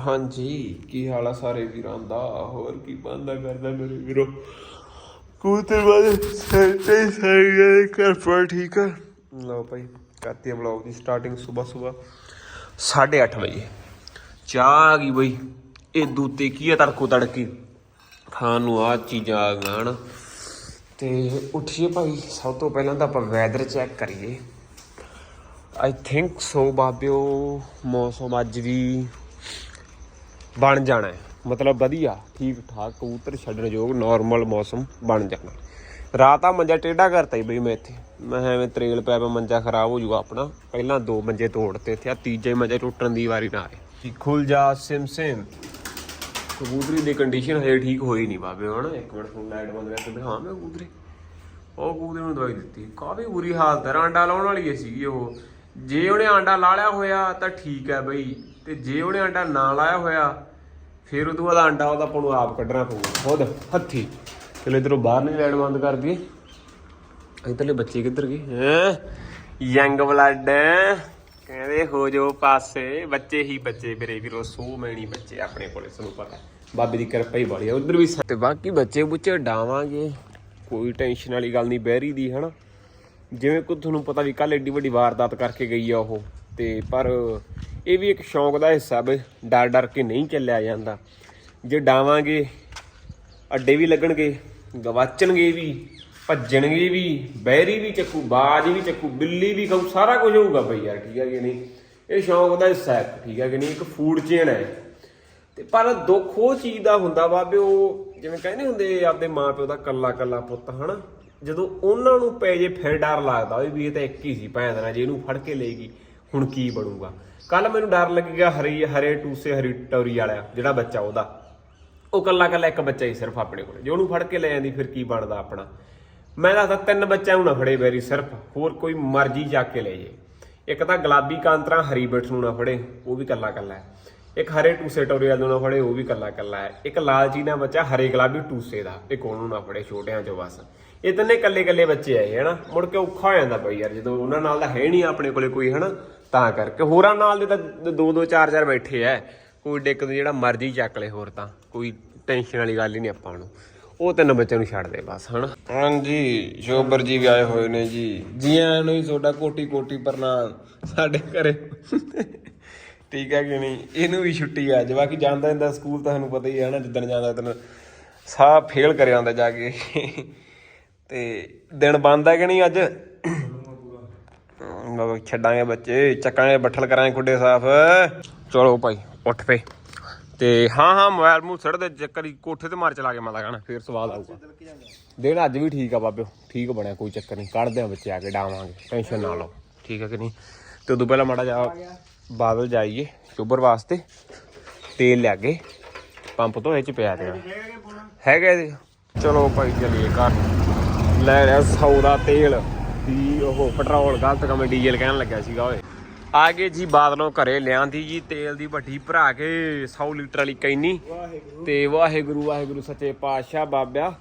ਹਾਂਜੀ ਕੀ ਹਾਲ ਆ ਸਾਰੇ ਵੀਰਾਂ ਦਾ? ਹੋਰ ਕੀ ਬੰਦਾ ਕਰਦਾ ਮੇਰੇ ਵੀਰੋ? ਕੂਤੇ ਵਾਲੇ ਸੈਂਟੇ ਸਹੀ ਕਰ ਪਰ ਠੀਕ ਆ? ਲਓ ਭਾਈ ਕਰਤੀ ਹੈ ਵਲੌਗ ਦੀ ਸਟਾਰਟਿੰਗ ਸਵੇਰ ਸਵੇਰ। 8:30 ਵਜੇ। ਚਾਹ ਆ ਗਈ ਬਈ। ਇਹ ਦੂਤੇ ਕੀ ਆ ਤੜਕੋ ਤੜਕੀ? ਖਾਣ ਨੂੰ ਆ ਚੀਜ਼ਾਂ ਆ ਹਨ ਤੇ ਉੱਠੀਏ ਭਾਈ ਸਭ ਤੋਂ ਪਹਿਲਾਂ ਤਾਂ ਆਪਾਂ ਵੈਦਰ ਚੈੱਕ ਕਰੀਏ। ਆਈ ਥਿੰਕ ਸੋ ਬਾਬਿਓ ਮੌਸਮ ਅੱਜ ਵੀ ਬਣ ਜਾਣਾ ਹੈ। ਮਤਲਬ ਵਧੀਆ, ਠੀਕ ਠਾਕ ਕਬੂਤਰ ਛੱਡਣ ਯੋਗ ਨਾਰਮਲ ਮੌਸਮ ਬਣ ਜਾਣਾ। ਰਾਤ ਆ ਮੰਜਾ ਟੇਢਾ ਕਰਤਾ ਹੀ ਬਈ ਮੈਂ ਇੱਥੇ। ਮੈਂ ਐਵੇਂ ਤਰੇਲ ਪੈ ਪਿਆ, ਮੰਜਾ ਖਰਾਬ ਹੋ ਜੂਗਾ ਆਪਣਾ। ਪਹਿਲਾਂ ਦੋ ਮੰਜੇ ਤੋੜਤੇ ਇੱਥੇ ਆ ਤੀਜੇ ਮੰਜੇ ਟੁੱਟਣ ਦੀ ਵਾਰੀ ਨਾ ਆਏ। ਖੁੱਲ ਜਾ ਸਿਮ ਸਿਮ ਕਬੂਤਰੀ ਦੀ ਕੰਡੀਸ਼ਨ ਹਜੇ ਠੀਕ ਹੋਈ ਨਹੀਂ ਬਾਬੇ ਹਣ ਇੱਕ ਮਿੰਟ ਫੋਨ ਲਾਈਟ ਬੰਦ ਕਰਕੇ ਦਿਖਾ ਮੈਂ ਕਬੂਤਰੀ। ਉਹ ਕਬੂਤਰੀ ਨੂੰ ਦਵਾਈ ਦਿੱਤੀ। ਕਾਫੀ ਬੁਰੀ ਹਾਲਤ ਹੈ, ਆਂਡਾ ਲਾਉਣ ਵਾਲੀ ਹੀ ਸੀਗੀ ਉਹ। ਜੇ ਉਹਨੇ ਆਂਡਾ ਲਾ ਲਿਆ ਹੋਇਆ ਤਾਂ ਠੀਕ ਹੈ ਬਈ, ਤੇ ਜੇ ਉਹਨੇ ਆਂਡਾ ਨਾ ਲਾਇਆ ਹੋਇਆ ਫਿਰ ਉਦੋਂ ਬਾਅਦ ਆਂਡਾ ਉਹਦਾ ਆਪਾਂ ਨੂੰ ਆਪ ਕੱਢਣਾ ਪਊਗਾ, ਖੁਦ, ਹੱਥੀ। ਚਲੋ ਇਧਰੋਂ ਬਾਹਰ ਨਹੀਂ ਲਾਈਟ ਬੰਦ ਕਰ ਦਈਏ। ਇਧਰਲੇ ਬੱਚੇ ਕਿੱਧਰ ਗਏ? ਹੈ? Young blood. ਕਹਿੰਦੇ ਹੋ ਜੋ ਪਾਸੇ। ਬੱਚੇ ਹੀ ਬੱਚੇ ਮੇਰੇ ਵੀਰੋ, ਸੋ ਮੈਣੀ ਬੱਚੇ ਆਪਣੇ ਕੋਲੇ ਸਾਨੂੰ ਪਤਾ। ਬਾਬੇ ਦੀ ਕਿਰਪਾ ਹੀ ਬੜੀ ਆ, ਉਧਰ ਵੀ ਤੇ ਬਾਕੀ ਬੱਚੇ ਬੁੱਚੇ ਡਾਵਾਂਗੇ ਕੋਈ ਟੈਨਸ਼ਨ ਵਾਲੀ ਗੱਲ ਨਹੀਂ, ਬਹਿਰੀ ਦੀ, ਹਨਾ? ਜਿਵੇਂ ਕਿ ਤੁਹਾਨੂੰ ਪਤਾ ਵੀ ਕੱਲ ਏਡੀ ਵੱਡੀ ਵਾਰਦਾਤ ਕਰਕੇ ਗਈ ਆ ਉਹ, ਤੇ ਪਰ ਇਹ ਵੀ ਇੱਕ ਸ਼ੌਂਕ ਦਾ ਹਿੱਸਾ ਬਈ, ਡਰ ਡਰ ਕੇ ਨਹੀਂ ਚੱਲਿਆ ਜਾਂਦਾ। ਜੇ ਡਾਵਾਂਗੇ, ਅੱਡੇ ਵੀ ਲੱਗਣਗੇ, ਗਵਾਚਣਗੇ ਵੀ, ਭੱਜਣਗੇ ਵੀ ਬੈਰੀ ਵੀ ਚੱਕੂ, ਬਾਜ ਵੀ ਚੱਕੂ, ਬਿੱਲੀ ਵੀ ਖਾਊ, ਸਾਰਾ ਕੁਝ ਹੋਊਗਾ ਬਈ ਯਾਰ, ਠੀਕ ਹੈ ਕਿ ਨਹੀਂ? ਇਹ ਸ਼ੌਂਕ ਦਾ ਹਿੱਸਾ ਹੈ, ਠੀਕ ਹੈ ਕਿ ਨਹੀਂ? ਇੱਕ ਫੂਡ ਚੇਨ ਹੈ। ਤੇ ਪਰ ਦੁੱਖ ਉਹ ਚੀਜ਼ ਦਾ ਹੁੰਦਾ ਵਾ ਵੀ ਉਹ ਜਿਵੇਂ ਕਹਿੰਦੇ ਹੁੰਦੇ ਆਪਦੇ ਮਾਪਿਓ ਦਾ ਕੱਲਾ ਕੱਲਾ ਪੁੱਤ, ਹਨਾ? ਜਦੋਂ ਉਹਨਾਂ ਨੂੰ ਪੈ ਜੇ, ਫਿਰ ਡਰ ਲੱਗਦਾ ਵੀ ਵੀ ਇਹ ਤਾਂ ਇੱਕ ਹੀ ਸੀ, ਭੈਣ ਦਾ ਜੇ ਇਹਨੂੰ ਫੜ ਕੇ ਲਏਗੀ ਹੁਣ ਕੀ ਬਣੂਗਾ? ਕੱਲ ਮੈਨੂੰ ਡਰ ਲੱਗੇਗਾ ਹਰੀ, ਹਰੇ ਟੂਸੇ ਹਰੀ ਟੌਰੀ ਵਾਲਾ ਜਿਹੜਾ ਬੱਚਾ ਉਹਦਾ। ਉਹ ਕੱਲਾ ਕੱਲਾ ਇੱਕ ਬੱਚਾ ਹੀ ਸਿਰਫ ਆਪਣੇ ਕੋਲ। ਜੇ ਉਹਨੂੰ ਫੜ ਕੇ ਲੈ ਜਾਂਦੀ, ਫਿਰ ਕੀ ਬਣਦਾ ਆਪਣਾ? ਮੈਂ ਦੱਸਦਾ, ਤਿੰਨ ਬੱਚਿਆਂ ਨੂੰ ਨਾ ਫੜੇ ਬੈਰੀ ਸਿਰਫ। ਹੋਰ ਕੋਈ ਮਰਜ਼ੀ ਜਾ ਕੇ ਲੈ ਜੇ। ਇੱਕ ਤਾਂ ਗੁਲਾਬੀ ਕਾਂਤਰਾ, ਹਰੀ ਬਿੱਠ ਨੂੰ ਨਾ ਫੜੇ, ਉਹ ਵੀ ਕੱਲਾ ਕੱਲਾ ਹੈ। ਇੱਕ ਹਰੇ ਟੂਸੇ ਟੋਰੀਆ ਨੂੰ ਨਾ ਫੜੇ, ਉਹ ਵੀ ਕੱਲਾ ਕੱਲਾ ਹੈ। ਇੱਕ ਲਾਲਚੀ ਨਾ ਬੱਚਾ, ਹਰੇ ਗੁਲਾਬੀ ਟੂਸੇ ਦਾ, ਇੱਕ ਉਹਨੂੰ ਨਾ ਫੜੇ ਛੋਟਿਆਂ ਚੋਂ ਬਸ। ਇਹ ਤਿੰਨੇ ਕੱਲੇ ਕੱਲੇ ਬੱਚੇ ਆਏ, ਹਨਾ? ਮੁੜ ਕੇ ਔਖਾ ਹੋ ਜਾਂਦਾ ਬਈ ਯਾਰ, ਜਦੋਂ ਉਹਨਾਂ ਨਾਲ ਤਾਂ ਹੈ ਨਹੀਂ ਆਪਣੇ ਕੋਲੇ ਕੋਈ, ਹਨਾ? ਤਾਂ ਕਰਕੇ। ਹੋਰਾਂ ਨਾਲ ਦੇ ਤਾਂ ਦੋ ਦੋ, ਚਾਰ ਚਾਰ ਬੈਠੇ ਐ। ਕੋਈ ਡਿੱਕ ਜਿਹੜਾ ਮਰਜ਼ੀ ਚੱਕ ਲੈ ਹੋਰ ਤਾਂ। ਕੋਈ ਟੈਨਸ਼ਨ ਵਾਲੀ ਗੱਲ ਹੀ ਨਹੀਂ ਆਪਾਂ ਨੂੰ। ਉਹ ਤਿੰਨ ਬੱਚਿਆਂ ਨੂੰ ਛੱਡ ਦੇ ਬਸ, ਹਨਾ? ਹਾਂਜੀ ਸ਼ੋਬਰ ਜੀ ਵੀ ਆਏ ਹੋਏ ਨੇ ਜੀ। ਜੀਆਂ ਨੂੰ ਹੀ ਤੁਹਾਡਾ ਕੋਟੀ ਕੋਟੀ ਪ੍ਰਣਾਮ ਸਾਡੇ ਘਰੇ। ਠੀਕ ਹੈ ਕਿ ਨਹੀਂ? ਇਹਨੂੰ ਵੀ ਛੁੱਟੀ ਆ। ਅੱਜ ਬਾਕੀ ਜਾਂਦਾ ਜਾਂਦਾ ਸਕੂਲ ਤਾਂ ਤੁਹਾਨੂੰ ਪਤਾ ਹੀ ਹੈ ਨਾ ਜਿੱਦਣ ਜਾਂਦਾ ਤੈਨੂੰ ਸਾਹ ਫੇਲ ਕਰਿਆ ਹੁੰਦਾ ਜਾ ਕੇ। ਤੇ ਦਿਨ ਬੰਦ ਹੈ ਕਿ ਨਹੀਂ ਅੱਜ? ਛੱਡਾਂਗੇ ਬੱਚੇ, ਚੱਕਾਂਗੇ, ਬੱਠਲ ਕਰਾਂਗੇ ਖੁੱਡੇ ਸਾਫ਼। ਚਲੋ ਭਾਈ, ਉੱਠ ਪਏ। ਤੇ ਹਾਂ ਹਾਂ ਮੋਬਾਈਲ ਮੂੰਹ ਸੜ ਦੇ ਚੱਕਰ ਹੀ ਕੋਠੇ ਤੇ ਮਾਰ ਚਲਾ ਕੇ ਮਾਤਾ ਕਹਣਾ, ਫੇਰ ਸਵਾਦ ਆਊਗਾ। ਦਿਨ ਅੱਜ ਵੀ ਠੀਕ ਆ ਬਾਬਿਓ, ਠੀਕ ਬਣਿਆ, ਕੋਈ ਚੱਕਰ ਨਹੀਂ। ਕੱਢਦੇ ਆ ਬੱਚੇ ਆ ਕੇ, ਡਾਵਾਂਗੇ, ਟੈਨਸ਼ਨ ਨਾ ਲਓ। ਠੀਕ ਹੈ ਕਿ ਨਹੀਂ? ਤੇ ਉਦੋਂ ਪਹਿਲਾਂ ਮਾੜਾ ਜਾ ਬਾਦਲ ਜਾਈਏ ਚੋਬਰ ਵਾਸਤੇ, ਤੇਲ ਲੈ ਕੇ, ਪੰਪ ਤੋਂ ਇਹ ਚ ਪਿਆ ਤੇ ਹੈਗਾ ਇਹਦੇ ਚਲੋ ਭਾਈ, ਚਲੀਏ ਘਰ। ਲੈ ਰਿਹਾ 100 ਦਾ ਤੇਲ। ਦੀ ਉਹ ਪੈਟਰੋਲ ਗਲਤ ਕੰਮ ਡੀਜ਼ਲ ਕਹਿਣ ਲੱਗਿਆ ਸੀਗਾ ਓਏ। ਆ ਗਏ ਜੀ ਬਾਦਲੋਂ ਘਰੇ ਲਿਆਂਦੀ ਜੀ ਤੇਲ ਦੀ ਵੱਡੀ ਭਰਾ ਕੇ 100 ਲੀਟਰ ਵਾਲੀ ਕੈਨੀ। ਤੇ ਵਾਹਿਗੁਰੂ ਵਾਹਿਗੁਰੂ ਸੱਚੇ ਪਾਤਸ਼ਾਹ ਬਾਬਿਆ।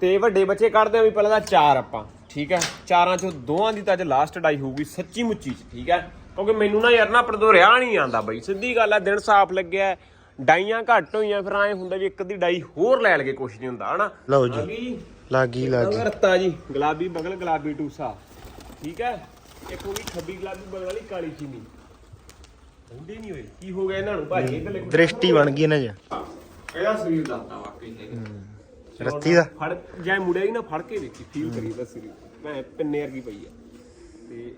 ਤੇ ਵੱਡੇ ਬੱਚੇ ਕੱਢਦੇ ਆ ਵੀ ਪਹਿਲਾਂ ਤਾਂ ਚਾਰ ਆਪਾਂ ਠੀਕ ਹੈ? ਚਾਰਾਂ ਚੋਂ ਦੋਵਾਂ ਦੀ ਤਾਂ ਅੱਜ ਲਾਸਟ ਡਾਈ ਹੋਊਗੀ ਸੱਚੀ ਮੁੱਚੀ ਚ ਠੀਕ ਹੈ? ਕਿਉਂਕਿ ਮੈਨੂੰ ਨਾ ਯਾਰ ਨਾ ਆਪਣੇ ਤੋਂ ਰਿਆ ਨਹੀਂ ਆਂਦਾ ਬਈ। ਸਿੱਧੀ ਗੱਲ ਆ ਦਿਨ ਸਾਫ਼ ਲੱਗਿਆ ਡਾਈਆਂ ਘੱਟ ਹੋਈਆਂ ਫਿਰ ਐ ਹੁੰਦਾ ਵੀ ਇੱਕ ਦੀ ਡਾਈ ਹੋਰ ਲੈ ਲਗੇ ਕੁਛ ਨਹੀਂ ਹੁੰਦਾ ਹਨਾ? ਲਓ। ਜੀ। ਲਾਗੀ ਲਾਗੀ। ਰਤਾ ਜੀ ਗੁਲਾਬੀ ਬਗਲ ਗੁਲਾਬੀ ਟੂਸਾ। ਠੀਕ ਹੈ? ਇੱਕ ਹੋ ਗਈ ਖੱਬੀ ਗੁਲਾਬੀ ਬਗਲ ਵਾਲੀ ਕਾਲੀ ਚੀਨੀ। ਹੁੰਦੀ ਨਹੀਂ ਹੋਏ ਕੀ ਹੋ ਗਿਆ ਇਹਨਾਂ ਨੂੰ? ਭਾਈ ਇਹ ਗੱਲੇ ਦ੍ਰਿਸ਼ਟੀ ਬਣ ਗਈ ਨਾ ਜੀ ਇਹਦਾ ਸਰੀਰ ਦੱਸਦਾ ਵਾਕਈ ਹੈਗਾ ਰੱਤੀ ਦਾ। ਫੜ ਜਾਂ ਮੁੜਿਆ ਹੀ ਨਾ ਫੜ ਕੇ ਵੇਖੀ ਫੀਲ ਕਰੀ ਦਾ ਸਰੀਰ ਮੈਂ ਪਿੰਨੇ ਵਰਗੀ ਪਈ ਆ। ਤੇ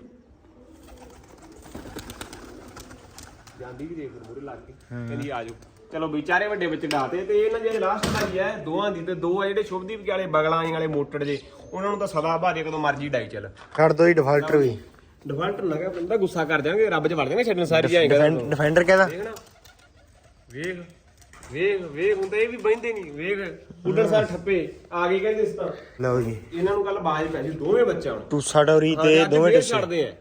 ਜਾਂਦੀ ਵੀ ਦੇਖ ਮੂਰੇ ਲੱਗ ਕੇ। ਕਹਿੰਦੀ ਆ ਜਾਓ। ਚਲੋ ਵਿਚਾਰੇ ਵੱਡੇ ਵਿੱਚ ਡਾਤੇ ਤੇ ਇਹਨਾਂ ਜਿਹੜੇ ਲਾਸਟ ਲਾਈ ਹੈ ਦੋਹਾਂ ਦੀ ਤੇ ਦੋ ਆ ਜਿਹੜੇ ਸ਼ੁਭਦੀਪ ਵਾਲੇ ਬਗਲਾਂ ਵਾਲੇ ਮੋਟਰ ਜੇ। ਉਹਨਾਂ ਨੂੰ ਤਾਂ ਸਦਾ ਭਾਜੇ ਕਦੋਂ ਮਰਜ਼ੀ ਡਾਈ ਚੱਲ। ਕੱਢ ਦੋ ਹੀ ਡਿਫਾਲਟਰ ਵੀ। ਡਿਫਾਲਟਰ ਲਗਾ ਬੰਦਾ ਗੁੱਸਾ ਕਰ ਜਾਣਗੇ ਰੱਬ ਚ ਵੜ ਜਾਣਗੇ ਛੱਡਣ ਸਾਰੀ ਜਾਏਗਾ ਡਿਫੈਂਡਰ ਕਹਿੰਦਾ। ਦੇਖ ਨਾ। ਵੇਖ ਵੇਖ ਵੇਖ ਹੁੰਦਾ ਇਹ ਵੀ ਬਹਿੰਦੇ ਨਹੀਂ। ਵੇਖ ਉੱਡਣ ਸਾਰ ਠੱਪੇ ਆ ਗਏ ਕਹਿੰਦੇ ਇਸ ਤਰ੍ਹਾਂ। ਲਓ ਜੀ। ਇਹਨਾਂ ਨੂੰ ਕੱਲ ਬਾਜ ਪੈ ਸੀ ਦੋਵੇਂ ਬੱਚਿਆਂ ਨੂੰ। ਟੂਸਾ ਡੋਰੀ ਤੇ ਦੋਵੇਂ ਟੱਸੇ। ਛੱਡਦੇ ਆ।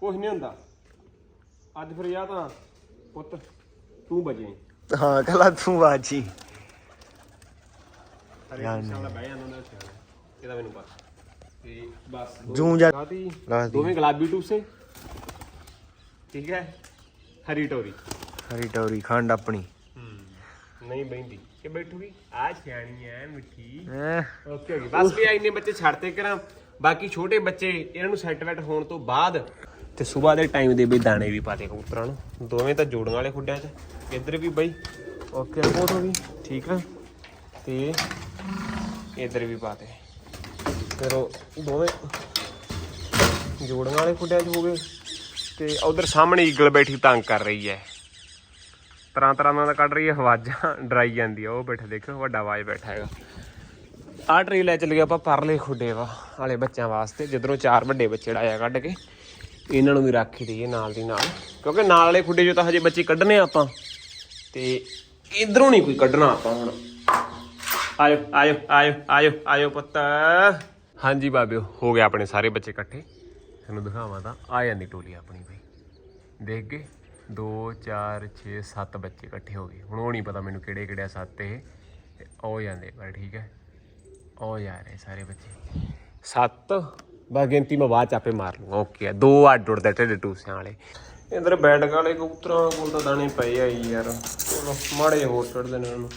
ਕੁਝ ਨਹੀਂ ਹੁੰਦਾ। ਅੱਜ ਫਿਰ ਜਾਂ ਤਾਂ ਪੁੱਤ ਤੂੰ ਬਜੇ ਹਾਂ ਕਲਾ ਤੂੰ ਬਾਜੀ। ਹਰੇ ਸਾਲਾ ਬਹਿ ਜਾਂਦਾ ਸਿਆਣਾ ਇਹਦਾ ਮੈਨੂੰ ਪਤਾ ਤੇ ਬਸ ਦੋ ਜੂੰ ਜਾ ਲਾਤੀ ਲਾਤੀ। ਦੋਵੇਂ ਗੁਲਾਬੀ ਟੂਸੇ। ਠੀਕ ਹੈ? ਹਰੀ ਟੋਰੀ। ਹਰੀ ਟੋਰੀ ਖੰਡ ਆਪਣੀ। ਨਹੀਂ ਬੈਂਦੀ ਕਿ ਬੈਠੂਗੀ? ਆ ਸਿਆਣੀ ਐ ਮਿੱਠੀ। ਹੈਂ। ਓਕੇ ਹੋ ਗਈ ਬਸ ਵੀ ਇੰਨੇ ਬੱਚੇ ਛੱਡਤੇ ਕਰਾਂ। ਬਾਕੀ ਛੋਟੇ ਬੱਚੇ ਇਹਨਾਂ ਨੂੰ ਸੈੱਟ ਵੈਟ ਹੋਣ ਤੋਂ ਬਾਅਦ ਤੇ ਸਵੇਰ ਦੇ ਟਾਈਮ ਦੇ ਵੀ ਦਾਣੇ ਵੀ ਪਾਤੇ ਕਬੂਤਰਾਂ ਨੂੰ। ਦੋਵੇਂ ਤਾਂ ਜੋੜਨ ਵਾਲੇ ਖੁੱਡਿਆਂ 'ਚ। ਇੱਧਰ ਵੀ ਬਈ। ਓਕੇ ਰਿਪੋਰਟ ਹੋ ਗਈ ਠੀਕ ਆ। ਤੇ ਇੱਧਰ ਵੀ ਪਾਤੇ ਫਿਰ ਉਹ ਦੋਵੇਂ ਜੋੜਨ ਵਾਲੇ ਖੁੱਡਿਆਂ 'ਚ ਹੋ ਗਏ। ਤੇ ਉਧਰ ਸਾਹਮਣੇ ਈਗਲ ਬੈਠੀ ਤੰਗ ਕਰ ਰਹੀ ਹੈ। ਤਰ੍ਹਾਂ ਤਰ੍ਹਾਂ ਦਾ ਕੱਢ ਰਹੀ ਹੈ, ਆਵਾਜ਼ਾਂ ਡਰਾਈ ਜਾਂਦੀ ਆ ਉਹ ਬੈਠਾ ਦੇਖੋ, ਵੱਡਾ ਆਵਾਜ਼ ਬੈਠਾ ਹੈਗਾ। ਆਹ ਟਰੀ ਲੈ ਚੱਲ ਗਿਆ ਆਪਾਂ ਪਰਲੇ ਖੁੱਡੇ ਵਾ, ਵਾਲੇ ਬੱਚਿਆਂ ਵਾਸਤੇ। ਜਿੱਧਰੋਂ ਚਾਰ ਵੱਡੇ ਬੱਚੇ ਡਾਇਆ ਕੱਢ ਕੇ, ਇਹਨਾਂ ਨੂੰ ਵੀ ਰੱਖ ਹੀ ਦਈਏ ਨਾਲ ਦੀ ਨਾਲ। ਕਿਉਂਕਿ ਨਾਲ ਵਾਲੇ ਖੁੱਡੇ 'ਚੋਂ ਤਾਂ ਹਜੇ ਬੱਚੇ ਕੱਢਣੇ ਆਪਾਂ। ਤੇ ਇਧਰੋਂ ਨਹੀਂ ਕੋਈ ਕੱਢਣਾ ਆਪਾਂ ਹੁਣ। ਆਇਓ ਆਇਓ ਆਇਓ ਆਇਓ ਆਇਓ ਪੁੱਤ। ਹਾਂਜੀ ਬਾਬਿਓ ਹੋ ਗਏ ਆਪਣੇ ਸਾਰੇ ਬੱਚੇ ਇਕੱਠੇ। ਤੁਹਾਨੂੰ ਦਿਖਾਵਾਂ ਤਾਂ, ਆ ਜਾਂਦੀ ਟੋਲੀ ਆਪਣੀ ਬਈ। ਦੇਖ ਗਏ? 2 4 6 7 ਬੱਚੇ ਇਕੱਠੇ ਹੋ ਗਏ। ਹੁਣ ਉਹ ਨਹੀਂ ਪਤਾ ਮੈਨੂੰ ਕਿਹੜੇ ਕਿਹੜੇ ਸੱਤ ਇਹ। ਆ ਜਾਂਦੇ ਪਰ ਠੀਕ ਹੈ। ਉਹ ਜਾ ਰਹੇ ਸਾਰੇ ਬੱਚੇ। ਸੱਤ। ਬਾ ਗਿਣਤੀ ਮੈਂ ਬਾਅਦ ਚ ਆਪੇ ਮਾਰ ਲੂੰਗਾ ਓਕੇ ਆ। ਦੋ ਅੱਡ ਉੜਦੇ ਢਿੱਡ ਟੂਸਿਆਂ ਵਾਲੇ। ਇੰਦਰ ਬੈਠਕ ਵਾਲੇ ਕਬੂਤਰਾਂ ਕੋਲ ਤਾਂ ਦਾਣੇ ਪਏ ਆ ਹੀ ਯਾਰ। ਚਲੋ, ਮਾੜੇ ਜਿਹੇ ਹੋਰ ਛੱਡ ਦੇਣੇ ਨੂੰ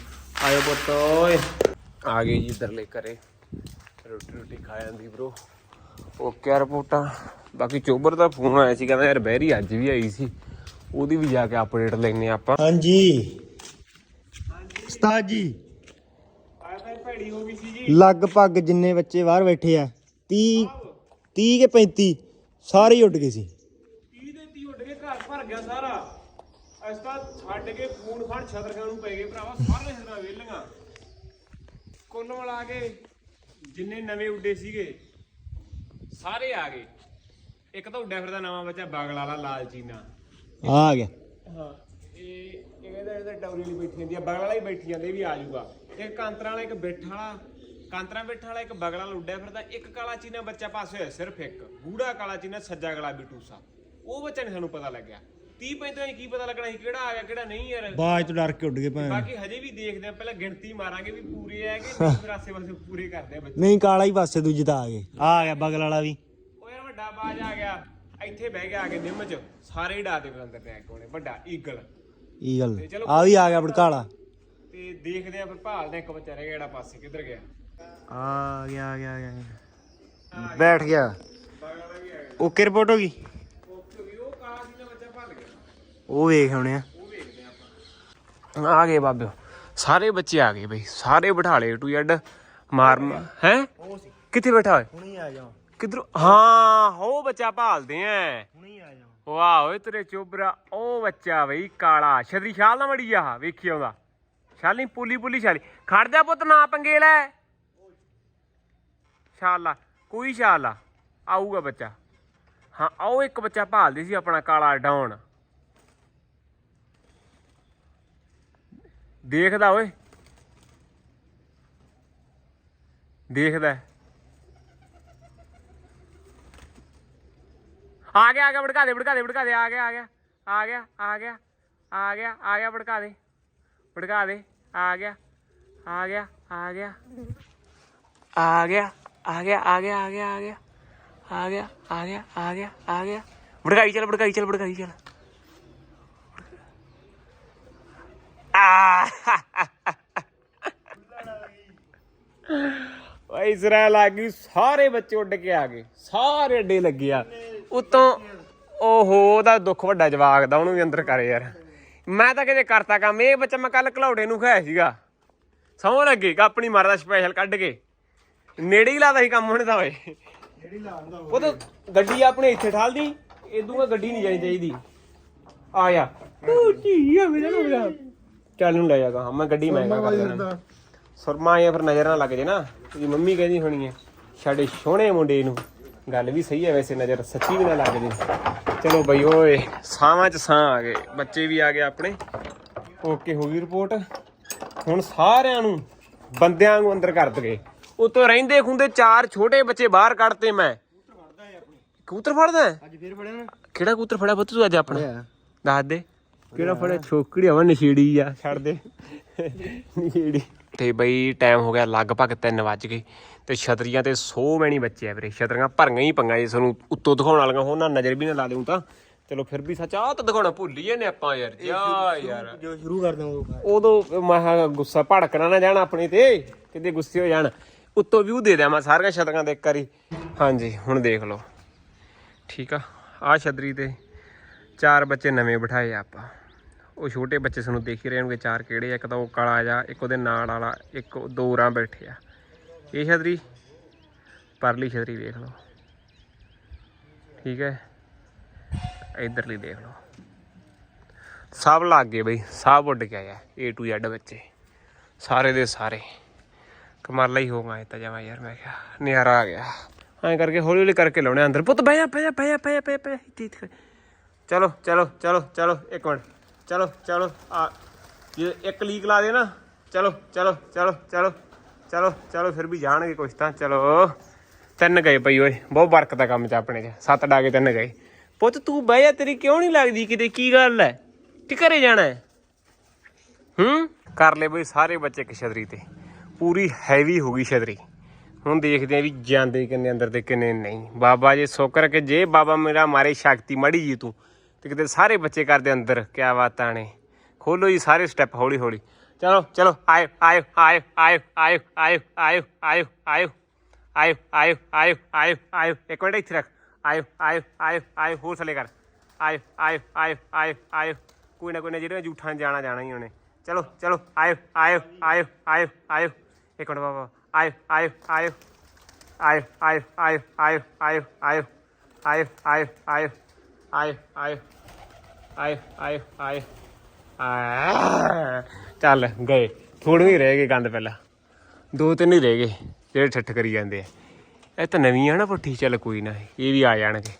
ਆਇਓ ਪੁੱਤ, ਓਏ। ਆ ਗਏ ਜੀ ਇੱਧਰਲੇ ਕਰੇ ਰੋਟੀ ਰੋਟੀ ਖਾ ਜਾਂਦੀ ਬ్రో ਓਕੇ ਰਿਪੋਰਟਾਂ ਬਾਕੀ ਚੋਬਰ ਦਾ ਫੋਨ ਆਇਆ ਸੀ ਕਹਿੰਦਾ ਯਾਰ ਬਹਿਰੀ ਅੱਜ ਵੀ ਆਈ ਸੀ। ਉਹਦੀ ਵੀ ਜਾ ਕੇ ਅਪਡੇਟ ਲੈਣੇ ਆਪਾਂ। ਹਾਂਜੀ। ਉਸਤਾਦ ਜੀ ਆਇਆ ਤਾਂ ਭੈੜੀ ਹੋ ਗਈ ਸੀ ਜੀ ਲਗਭਗ ਜਿੰਨੇ ਬੱਚੇ ਬਾਹਰ ਬੈਠੇ ਆ 30 30 ਕੇ 35 ਸਾਰੇ ਹੀ ਉੱਡ ਗਏ ਸੀ। 30 ਦੇ 30 ਉੱਡ ਕੇ ਘਰ ਭਰ ਗਿਆ ਸਾਰਾ। ਅਸ ਤਾਂ ਛੱਡ ਕੇ ਫੋਨ ਫੜ ਛਤਰਕਾਂ ਨੂੰ ਪੈ ਗਏ ਭਰਾਵਾ ਸਾਰੇ ਹਰਾ ਵੇਲੀਆਂ ਕੁੱਲ ਮਿਲਾ ਕੇ ਜਿੰਨੇ ਨਵੇਂ ਉੱਡੇ ਸੀਗੇ ਸਾਰੇ ਆ ਗਏ। ਇੱਕ ਤਾਂ ਉੱਡਿਆ ਫਿਰਦਾ ਨਵਾਂ ਬੱਚਾ ਬਗਲ ਵਾਲਾ ਲਾਲ ਚੀਨਾ। ਆ ਆ ਗਿਆ। ਹਾਂ ਇਹ ਇਹ ਕਹਿੰਦਾ ਇਹਦਾ ਡੌਰੀ ਵਾਲੀ ਬੈਠੀ ਜਾਂਦੀ ਆ ਬਗਲ ਵਾਲਾ ਹੀ ਬੈਠੀ ਜਾਂਦੇ ਵੀ ਆ ਜਾਊਗਾ। ਇੱਕ ਕਾਂਤਰਾ ਵਾਲਾ ਇੱਕ ਬੈਠਾ ਵਾਲਾ ਕਾਂਤਰਾ ਬੈਠਾ ਵਾਲਾ ਇੱਕ ਬਗਲ ਵਾਲਾ ਉੱਡਿਆ ਫਿਰਦਾ ਇੱਕ ਕਾਲਾ ਚੀਨਾ ਬੱਚਾ ਪਾਸੇ ਹੋਇਆ ਸਿਰਫ ਇੱਕ। ਗੂੜਾ ਕਾਲਾ ਚੀਨਾ ਸੱਜਾ ਗਲਾ ਬਿਟੂਸਾ। ਉਹ ਬੱਚਾ ਨਹੀਂ ਸਾਨੂੰ ਪਤਾ ਲੱਗਿਆ। 30 35 ਕੀ ਪਤਾ ਲੱਗਣਾ ਸੀ ਕਿਹੜਾ ਆ ਗਿਆ ਕਿਹੜਾ ਨਹੀਂ ਯਾਰ। ਬਾਜ ਤੋਂ ਡਰ ਕੇ ਉੱਡ ਗਏ ਭਾਵੇਂ। ਬਾਕੀ ਹਜੇ ਵੀ ਦੇਖਦੇ ਆ ਪਹਿਲਾਂ ਗਿਣਤੀ ਮਾਰਾਂਗੇ ਵੀ ਪੂਰੇ ਆ ਕਿ ਨਹੀਂ ਫਿਰ ਆਸੇ ਪਾਸੇ ਪੂਰੇ ਕਰਦੇ ਆ ਬੱਚੇ। ਨਹੀਂ ਕਾਲਾ ਹੀ ਪਾਸੇ ਦੂਜੀ ਤਾਂ ਆ ਗਏ। ਆ ਗਿਆ ਬਗਲ ਵਾਲਾ ਵੀ। ਉਹ ਯਾਰ ਵੱਡਾ ਬਾਜ ਆ ਗਿਆ। ਇੱਥੇ ਬਹਿ ਗਿਆ ਆ ਕੇ ਨਿੰਮ ਚ। ਸਾਰੇ ਹੀ ਡਾ ਦੇ ਬਲੰਦਰ ਨੇ ਕੋਨੇ ਵੱਡਾ ਈਗਲ। ਇਹ ਗੱਲ ਆ ਵੀ ਆ ਗਿਆ ਭੜਕਾਲਾ। ਤੇ ਦੇਖਦੇ ਆ ਫਿਰ ਭਾਲਦੇ ਇੱਕ ਬੱਚਾ ਰਹਿ ਗਿਆ ਜਿਹੜਾ ਪਾਸੇ ਕਿੱਧਰ ਗਿਆ? ਆ ਗਿਆ ਆ ਗਿਆ ਆ ਗਿਆ। ਬੈਠ ਗਿਆ। ਓਕੇ ਰਿਪੋਰਟ ਹੋ ਗਈ ਓਕੇ ਵੀ ਉਹ ਕਾਲਾ ਸੀ ਬੱਚਾ ਭੱਲ ਗਿਆ ਉਹ ਵੇਖ ਆਉਣੇ ਆ। ਆ ਗਏ ਬਾਬਿਓ ਸਾਰੇ ਬੱਚੇ ਆ ਗਏ ਬਈ। ਸਾਰੇ ਬਿਠਾ ਲਏ ਟੂ ਐਡ ਮਾਰ ਹੈ? ਕਿੱਥੇ ਬੈਠਾ ਹੋਏ ਹੁਣੀ ਆ ਜਾ ਕਿੱਧਰ? ਹਾਂ ਉਹ ਬੱਚਾ ਭਾਲਦੇ ਆ ਹੁਣੀ ਆ ਜਾ ਵਾਹ ਓਏ ਤੇਰੇ ਚੋਬਰਾ। ਉਹ ਬੱਚਾ ਬਈ ਕਾਲਾ। ਛਤਰੀ ਛਾਲ ਨਾ ਮੜੀ ਆ। ਵੇਖੀ ਆਉਂਦਾ। ਛਾਲੀ ਪੁਲੀ ਪੁਲੀ ਛਾਲੀ। ਖੜ ਜਾ ਪੁੱਤ ਨਾ ਪੰਗੇ ਲੈ। ਛਾਲਾ ਕੋਈ ਛਾਲਾ ਆਊਗਾ ਬੱਚਾ। ਹਾਂ ਆਓ ਇੱਕ ਬੱਚਾ ਭਾਲਦੀ ਸੀ ਆਪਣਾ ਕਾਲਾ ਡਾਉਣ। ਦੇਖਦਾ ਓਏ ਦੇਖਦਾ ਆ ਗਿਆ ਆ ਗਿਆ ਭੜਕਾ ਦੇ ਭੜਕਾ ਦੇ ਭੜਕਾ ਦੇ ਆ ਗਿਆ ਆ ਗਿਆ ਆ ਗਿਆ ਆ ਗਿਆ ਆ ਗਿਆ ਆ ਗਿਆ ਭੜਕਾ ਦੇ ਭੜਕਾ ਦੇ ਆ ਗਿਆ ਆ ਗਿਆ ਆ ਗਿਆ ਆ ਗਿਆ ਆ ਗਿਆ ਆ ਗਿਆ ਆ ਗਿਆ ਆ ਗਿਆ ਆ ਗਿਆ ਆ ਗਿਆ ਆ ਗਿਆ ਆ ਗਿਆ ਭੜਕਾਈ ਚੱਲ ਭੜਕਾਈ ਚੱਲ ਭੜਕਾਈ ਚੱਲ ਆ ਓਏ ਆ ਗਈ, ਸਾਰੇ ਬੱਚੇ ਉੱਡ ਕੇ ਆ ਗਏ, ਸਾਰੇ ਅੱਡੇ ਲੱਗੇ ਆ। ਉਤੋਂ ਓਹੋ, ਉਹਦਾ ਦੁੱਖ ਵੱਡਾ ਜਵਾਗ ਦਾ, ਉਹਨੂੰ ਵੀ ਅੰਦਰ ਕਰ ਯਾਰ। ਮੈਂ ਤਾਂ ਕਿਤੇ ਕਰਤਾ ਕੰਮ, ਇਹ ਬੱਚਾ ਮੈਂ ਕੱਲ ਘਲੌੜੇ ਨੂੰ ਖਾਇਆ ਸੀਗਾ। ਸੌਂ ਲੱਗੇ ਆਪਣੀ ਮਾਰਦਾ ਸਪੈਸ਼ਲ ਕੱਢ ਕੇ। ਨੇੜੇ ਹੀ ਲਾਦਾ ਸੀ ਕੰਮ ਉਹਨੇ ਤਾਂ, ਓਏ। ਉਹ ਤਾਂ ਗੱਡੀ ਆਪਣੇ ਇੱਥੇ ਠਾਲਦੀ ਇਦੋਂ ਗੱਡੀ ਨਹੀਂ ਜਾਣੀ ਚਾਹੀਦੀ। ਆਇਆ ਉਹ ਕੀ ਆ ਮੇਰਾ ਨਾ ਚੱਲ ਨੂੰ ਲੈ ਜਾਗਾ ਹਾਂ ਮੈਂ ਗੱਡੀ ਮਹਿੰਗਾ ਕਰ ਦੇਣਾ। ਸੁਰਮਾ ਆਇਆ ਫਿਰ ਨਜ਼ਰ ਨਾ ਲੱਗ ਜੇ ਨਾ। ਜੀ ਮੰਮੀ ਕਹਿੰਦੀ ਹੋਣੀ ਹੈ ਸਾਡੇ ਸੋਹਣੇ ਮੁੰਡੇ ਨੂੰ ਗੱਲ ਵੀ ਸਹੀ ਹੈ ਵੈਸੇ ਨਜ਼ਰ ਸੱਚੀ ਵੀ ਨਾ ਲੱਗ ਜੇ। ਚਲੋ ਬਈ ਓਏ ਸਾਵਾਂ ਚ ਸਾਂ ਆ ਗਏ। ਬੱਚੇ ਵੀ ਆ ਗਏ ਆਪਣੇ। ਓਕੇ ਹੋ ਗਈ ਰਿਪੋਰਟ। ਹੁਣ ਸਾਰਿਆਂ ਨੂੰ ਬੰਦਿਆਂ ਨੂੰ ਅੰਦਰ ਕਰ ਦਗੇ ਉਤੋਂ ਰਹਿੰਦੇ ਖੁੰਦੇ ਚਾਰ ਛੋਟੇ ਬੱਚੇ ਬਾਹਰ ਕੱਢਤੇ ਮੈਂ। ਕਬੂਤਰ ਫੜਦਾ ਹੈ? ਅੱਜ ਫੇਰ ਫੜਿਆ ਨਾ। ਕਿਹੜਾ ਕਬੂਤਰ ਫੜਿਆ ਪੁੱਤ ਤੂੰ ਅੱਜ ਆਪਣਾ। ਦੱਸ ਦੇ। ਕਿਹੜਾ ਫੜਿਆ? ਛੋਕੜੀ ਆਵਾ ਨਸ਼ੀੜੀ ਆ। ਛੱਡ ਦੇ। ਨਸ਼ੀੜੀ। ਤੇ ਬਈ ਟਾਈਮ ਹੋ ਗਿਆ ਲਗਭਗ 3 ਵੱਜ ਗਏ ਤੇ ਛਤਰੀਆਂ ਤੇ ਸੋ ਮੈਣੀ ਬੱਚੇ ਆ ਵੀਰੇ। ਛਤਰੀਆਂ ਭਰੀਆਂ ਹੀ ਪੰਗਾ ਜੇ ਤੁਹਾਨੂੰ ਉੱਤੋਂ ਦਿਖਾਉਣ ਵਾਲੀਆਂ ਹੋਣ ਨਾ ਨਜ਼ਰ ਵੀ ਨਾ ਲਾ ਦੇਉ ਤਾਂ। ਚਲੋ ਫਿਰ ਵੀ ਸੱਚ ਆ ਤਾਂ ਦਿਖਾਉਣਾ ਭੁੱਲ ਹੀ ਨੇ ਆਪਾਂ ਯਾਰ। ਜਾ ਯਾਰ। ਜੋ ਸ਼ੁਰੂ ਕਰਦਾ ਉਹ ਉਦੋਂ ਮਹਾ ਗੁੱਸਾ ਭੜਕਣਾ ਨਾ ਜਾਣਾ ਆਪਣੇ ਤੇ ਕਿਤੇ ਗੁੱਸੇ ਹੋ ਜਾਣ। ਉੱਤੋਂ ਵਿਊ ਦੇ ਦਿਆਂ ਮੈਂ ਸਾਰੀਆਂ ਛਤਰੀਆਂ ਦੇ ਇੱਕ ਵਾਰੀ। ਹਾਂਜੀ ਹੁਣ ਦੇਖ ਲਓ। ਠੀਕ ਆ ਆ ਛਤਰੀ ਤੇ ਚਾਰ ਬੱਚੇ ਨਵੇਂ ਬਿਠਾਏ ਆਪਾਂ। ਉਹ ਛੋਟੇ ਬੱਚੇ ਸਾਨੂੰ ਦੇਖ ਹੀ ਰਹੇ ਹੋਣਗੇ ਚਾਰ ਕਿਹੜੇ ਆ ਇੱਕ ਤਾਂ ਉਹ ਕਾਲਾ ਜਾ ਇੱਕ ਉਹਦੇ ਨਾਲ ਵਾਲਾ ਇੱਕ ਉਹ ਦੋ ਰਾਂ ਬੈਠੇ ਆ। ਇਹ ਛਤਰੀ ਪਰਲੀ ਛਤਰੀ ਵੇਖ ਲਓ। ਠੀਕ ਹੈ? ਇਧਰਲੀ ਦੇਖ ਲਓ। ਸਭ ਲੱਗ ਗਏ ਬਈ ਸਭ ਉੱਡ ਕੇ ਆਇਆ A to Z ਬੱਚੇ। ਸਾਰੇ ਦੇ ਸਾਰੇ। ਕਮਾਲਾ ਹੀ ਹੋ ਗਿਆ ਤਾਂ ਜਮਾ ਯਾਰ ਮੈਂ ਕਿਹਾ ਨਿਆਰਾ ਆ ਗਿਆ। ਐਂ ਕਰਕੇ ਹੌਲੀ ਹੌਲੀ ਕਰਕੇ ਲਾਉਣੇ ਅੰਦਰ। ਪੁੱਤ ਬਹਿ ਜਾ ਬਹਿ ਜਾ ਬਹਿ ਜਾ ਬਹਿ ਜਾ ਬਹਿ ਜਾ, ਇੱਥੇ- ਇੱਥੇ। ਚਲੋ ਚਲੋ ਚਲੋ ਚਲੋ, ਇੱਕ ਮਿੰਟ। ਚਲੋ ਚਲੋ, ਆ, ਜੇ ਇੱਕ ਲੀਕ ਲਾ ਦੇ ਨਾ, ਚਲੋ ਚਲੋ ਚਲੋ ਚਲੋ ਚਲੋ ਚਲੋ, ਫਿਰ ਵੀ ਜਾਣਗੇ ਕੁਛ ਤਾਂ, ਚਲੋ। ਤਿੰਨ ਗਏ ਪਈ ਓਏ, ਬਹੁਤ ਬਰਕਤ ਦਾ ਕੰਮ ਚ ਆਪਣੇ ਚ। ਸੱਤ ਡਾਗੇ ਤਿੰਨ ਗਏ। ਪੁੱਤ, ਤੂੰ ਬਹਿ ਜਾ, ਤੇਰੀ ਕਿਉਂ ਨਹੀਂ ਲੱਗਦੀ ਕਿਤੇ? ਕੀ ਗੱਲ ਹੈ ਕਿ ਘਰੇ ਜਾਣਾ ਹੈ ਹੂੰ? ਕਰ ਲੈ ਬਈ ਸਾਰੇ ਬੱਚੇ ਇੱਕ ਛਤਰੀ ਤੇ। ਪੂਰੀ ਹੈਵੀ ਹੋ ਗਈ ਛਤਰੀ। ਹੁਣ ਦੇਖਦੇ ਆ ਵੀ ਜਾਂਦੇ ਕਿੰਨੇ, ਅੰਦਰ ਤੇ ਕਿੰਨੇ ਨਹੀਂ। ਬਾਬਾ ਜੇ ਸ਼ੁਕਰ ਕਿ ਜੇ ਬਾਬਾ ਮੇਰਾ ਮਾਰੇ ਸ਼ਕਤੀ ਮੜੀ ਜੀ ਤੂੰ। ਤੇ ਕਿਤੇ ਸਾਰੇ ਬੱਚੇ ਕਰਦੇ ਅੰਦਰ ਕਿਆ ਬਾਤਾਂ ਨੇ ਖੋਲੋ ਜੀ ਸਾਰੇ ਸਟੈਪ ਹੌਲੀ ਹੌਲੀ ਚਲੋ ਚਲੋ ਆਇਓ ਆਇਓ ਆਇਓ ਆਇਓ ਆਇਓ ਆਇਓ ਆਇਓ ਆਇਓ ਆਇਓ ਆਇਓ ਆਇਓ ਆਇਓ ਆਇਓ ਆਇਓ ਇੱਕ ਮਿੰਟ ਇੱਥੇ ਰੱਖ ਆਇਓ ਆਇਓ ਆਇਓ ਆਇਓ ਹੋਰ ਥੱਲੇ ਕਰ ਆਇਓ ਆਇਓ ਆਇਓ ਆਇਓ ਆਇਓ ਕੋਈ ਨਾ ਕੋਈ ਨਾ ਜਿਹੜੇ ਝੂਠਾਂ ਜਾਣਾ ਜਾਣਾ ਹੀ ਉਹਨੇ ਚਲੋ ਚਲੋ ਆਇਓ ਆਇਓ ਆਇਓ ਆਇਓ ਆਇਓ ਇੱਕ ਮਿੰਟ ਬਾਬਾ ਆਇਓ ਆਇਓ ਆਇਓ ਆਇਓ ਆਇਓ ਆਇਓ ਆਇਓ ਆਇਓ ਆਇਓ ਆਇਓ ਆਇਓ ਆਏ ਆਏ ਆਏ ਆਏ ਆਏ। ਆ ਚੱਲ ਗਏ। ਥੋੜੇ ਹੀ ਰਹਿ ਗਏ ਗੰਦ ਪਹਿਲਾਂ। ਦੋ ਤਿੰਨ ਹੀ ਰਹਿ ਗਏ, ਜਿਹੜੇ ਠੱਠ ਕਰੀ ਜਾਂਦੇ ਆ। ਇਹ ਤਾਂ ਨਵੀਂ ਆ ਨਾ ਪੁੱਠੀ, ਚੱਲ ਕੋਈ ਨਾ, ਇਹ ਵੀ ਆ ਜਾਣਗੇ।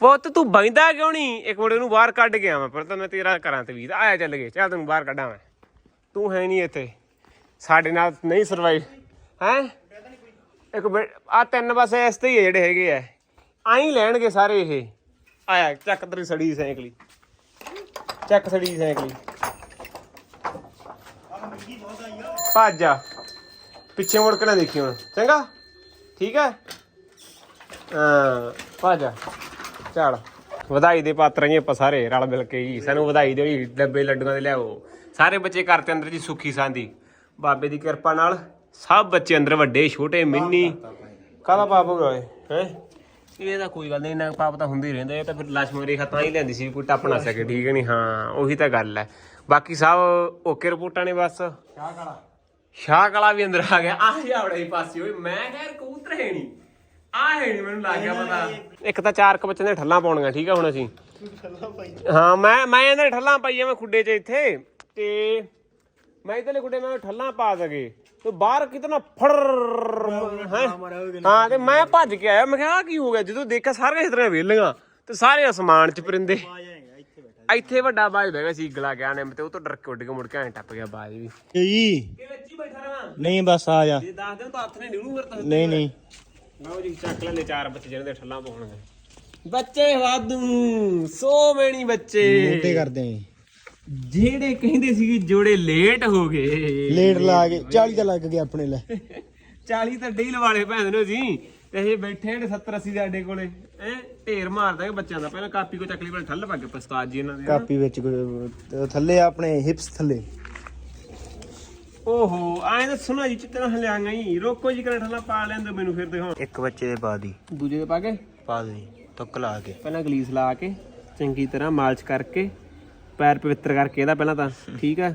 ਪੁੱਤ, ਤੂੰ ਬੈਂਦਾ ਕਿਉਂ ਨਹੀਂ? ਇੱਕ ਮਿੰਟ ਨੂੰ ਬਾਹਰ ਕੱਢ ਗਿਆ ਮੈਂ ਪਰ ਤਾਂ ਮੈਂ ਤੇਰਾ ਕਰਾਂ ਤੇ ਆਇਆ ਚੱਲ ਗਏ, ਚੱਲ ਤੈਨੂੰ ਬਾਹਰ ਕੱਢਾਂ ਮੈਂ। ਤੂੰ ਹੈ ਨਹੀਂ ਇੱਥੇ। ਸਾਡੇ ਨਾਲ ਨਹੀਂ ਸਰਵਾਈਵ ਹੈ? ਇੱਕ ਆ ਤਿੰਨ ਬਸ ਇਸ ਤੇ ਹੀ ਆ ਜਿਹੜੇ ਹੈਗੇ ਆ। ਆਈ ਲੈਣਗੇ ਸਾਰੇ ਇਹ। ਆਇਆ, ਚੱਕ ਤੇਰੀ ਸੜੀ ਸਾਈਕਲੀ ਚੱਕ ਸੜੀ ਸਾਈਕਲੀ ਭੱਜ ਜਾ। ਪਿੱਛੇ ਮੁੜ ਕੇ ਨਾ ਦੇਖੀ ਹੁਣ। ਚੰਗਾ? ਠੀਕ ਹੈ? ਹਾਂ, ਭੱਜ ਜਾ। ਚੱਲ। ਵਧਾਈ ਦੇ ਪਾਤਰ ਜੀ ਆਪਾਂ ਸਾਰੇ ਰਲ ਮਿਲ ਕੇ ਜੀ। ਸਾਨੂੰ ਵਧਾਈ ਦਿਓ ਜੀ। ਡੱਬੇ ਲੱਡੂਆਂ ਦੇ ਲਿਆਓ। ਸਾਰੇ ਬੱਚੇ ਘਰ ਤੇ ਅੰਦਰ ਜੀ ਸੁੱਖੀ ਸਾਂਦੀ। ਬਾਬੇ ਦੀ ਕਿਰਪਾ ਨਾਲ ਸਭ ਬੱਚੇ ਅੰਦਰ ਵੱਡੇ, ਛੋਟੇ, ਮਿੰਨੀ। ਕਾਹਦਾ ਪਾਪ ਹੋ ਗਿਆ ਹੈ? ਇਹ ਤਾਂ ਕੋਈ ਗੱਲ ਨਹੀਂ ਨਾ ਪਾਪ ਤਾਂ ਹੁੰਦੇ ਹੀ ਰਹਿੰਦੇ ਇਹ ਤਾਂ ਫਿਰ ਲక్ష్ਮਣ ਰੇਖਾ ਤਾਂ ਹੀ ਲੈਂਦੀ ਸੀ ਵੀ ਕੋਈ ਟੱਪ ਨਾ ਸਕੇ ਠੀਕ ਹੈ ਨਹੀਂ ਹਾਂ ਉਹੀ ਤਾਂ ਗੱਲ ਹੈ। ਬਾਕੀ ਸਭ ਓਕੇ ਰਿਪੋਰਟਾਂ ਨੇ ਬਸ। ਸ਼ਾਹ ਕਲਾ ਵੀ ਅੰਦਰ ਆ ਗਿਆ। ਆਹ ਜਾਵੜਾ ਹੀ ਪਾਸੇ ਓਏ ਮੈਂ ਖੈਰ ਕਬੂਤਰ ਹੈ ਨਹੀਂ ਆ ਹੈ ਨਹੀਂ ਮੈਨੂੰ ਲੱਗ ਗਿਆ ਪਤਾ। ਇੱਕ ਤਾਂ ਚਾਰ ਕ ਬੱਚੇ ਨੇ ਠੱਲਾਂ ਪਾਉਣੀਆਂ ਠੀਕ ਆ ਹੁਣ ਅਸੀਂ। ਹਾਂ ਮੈਂ ਮੈਂ ਇਹਨਾਂ ਦੇ ਠੱਲਾਂ ਪਾਈਆਂ ਮੈਂ ਖੁੱਡੇ 'ਚ ਇੱਥੇ ਤੇ ਮੈਂ ਇਧਰਲੇ ਖੁੱਡੇ ਮੈਂ ਠੱਲਾਂ ਪਾ ਸਕੇ। ਤੇ ਬਾਹਰ ਕਿਤਨਾ ਫੜ ਹੈ। ਹਾਂ ਤੇ ਮੈਂ ਭੱਜ ਕੇ ਆਇਆ ਮੈਂ ਕਿਹਾ ਆਹ ਕੀ ਹੋ ਗਿਆ? ਜਦੋਂ ਦੇਖਿਆ ਸਾਰੇ ਇਸ ਤਰ੍ਹਾਂ ਵੇਲੀਆਂ ਤੇ ਸਾਰੇ ਅਸਮਾਨ 'ਚ ਪਰਿੰਦੇ। ਇੱਥੇ ਵੱਡਾ ਬਾਜ ਬਹਿ ਗਿਆ ਸੀ ਗਲਾ ਗਿਆ ਨੇ ਤੇ ਉਹ ਤੋਂ ਡਰ ਕੇ ਉੱਡ ਕੇ ਮੁੜ ਕੇ ਐਂ ਟੱਪ ਗਿਆ ਬਾਜ ਵੀ। ਜੀ। ਇਹ ਵਿੱਚ ਹੀ ਬੈਠਾ ਰਵਾਂ ਨਹੀਂ ਬਸ ਆ ਜਾ। ਜੇ ਦੱਸ ਦਿਨ ਤਾਂ ਹੱਥ ਨੇ ਨਿੜੂ ਵਰਤ ਨਹੀਂ ਨਹੀਂ। ਲਓ ਜੀ ਚੱਕ ਲੈਂਦੇ ਚਾਰ ਬੱਚੇ ਜਿਹੜੇ ਠੱਲਾਂ ਪਾਉਣਗੇ। ਬੱਚੇ ਵਾਧੂ ਸੋ ਮੈਣੀ ਬੱਚੇ। ਕਰਦੇ ਆਂ ਜਿਹੜੇ ਕਹਿੰਦੇ ਸੀ ਜੋੜੇ ਲੇਟ ਹੋ ਗਏ। ਲੇਟ ਲਾ ਕੇ 40 ਤਾਂ ਲੱਗ ਗਿਆ ਆਪਣੇ ਲੈ। 40 ਤਾਂ ਡੀਲ ਵਾਲੇ ਭੈਣ ਨੂੰ ਸੀ ਤੇ ਇਹ ਬੈਠੇ ਨੇ 70 80 ਸਾਡੇ ਕੋਲੇ। ਐ ਢੇਰ ਮਾਰਦਾ ਬੱਚਿਆਂ ਦਾ ਪਹਿਲਾਂ ਕਾਪੀ ਕੋ ਚੱਕਲੀ ਵਾਲੇ ਠੱਲ ਪਾ ਕੇ ਪਸਤਾਦ ਜੀ ਇਹਨਾਂ ਦੇ ਕਾਪੀ ਵਿੱਚ ਥੱਲੇ ਆਪਣੇ ਹਿਪਸ ਥੱਲੇ। ਓਹੋ ਐਂ ਤਾਂ ਸੁਣਾ ਜੀ ਚਿੱਤਨਾ ਹਲਿਆਂਗਾ ਹੀ ਰੋਕੋ ਜੀ ਕਰ ਠੱਲਾ ਪਾ ਲੈਂਦੇ ਮੈਨੂੰ ਫਿਰ ਦਿਖਾਉਣ ਇੱਕ ਬੱਚੇ ਦੇ ਪਾ ਦੀ। ਦੂਜੇ ਦੇ ਪਾ ਕੇ? ਪਾ ਦੀ ਤੁੱਕ ਲਾ ਕੇ। ਪਹਿਲਾਂ ਗਲੀਸ ਲਾ ਕੇ ਚੰਗੀ ਤਰ੍ਹਾਂ ਮਾਲਚ ਕਰਕੇ ਪੈਰ ਪਵਿੱਤਰ ਕਰਕੇ ਇਹਦਾ ਪਹਿਲਾਂ ਤਾਂ, ਠੀਕ ਆ?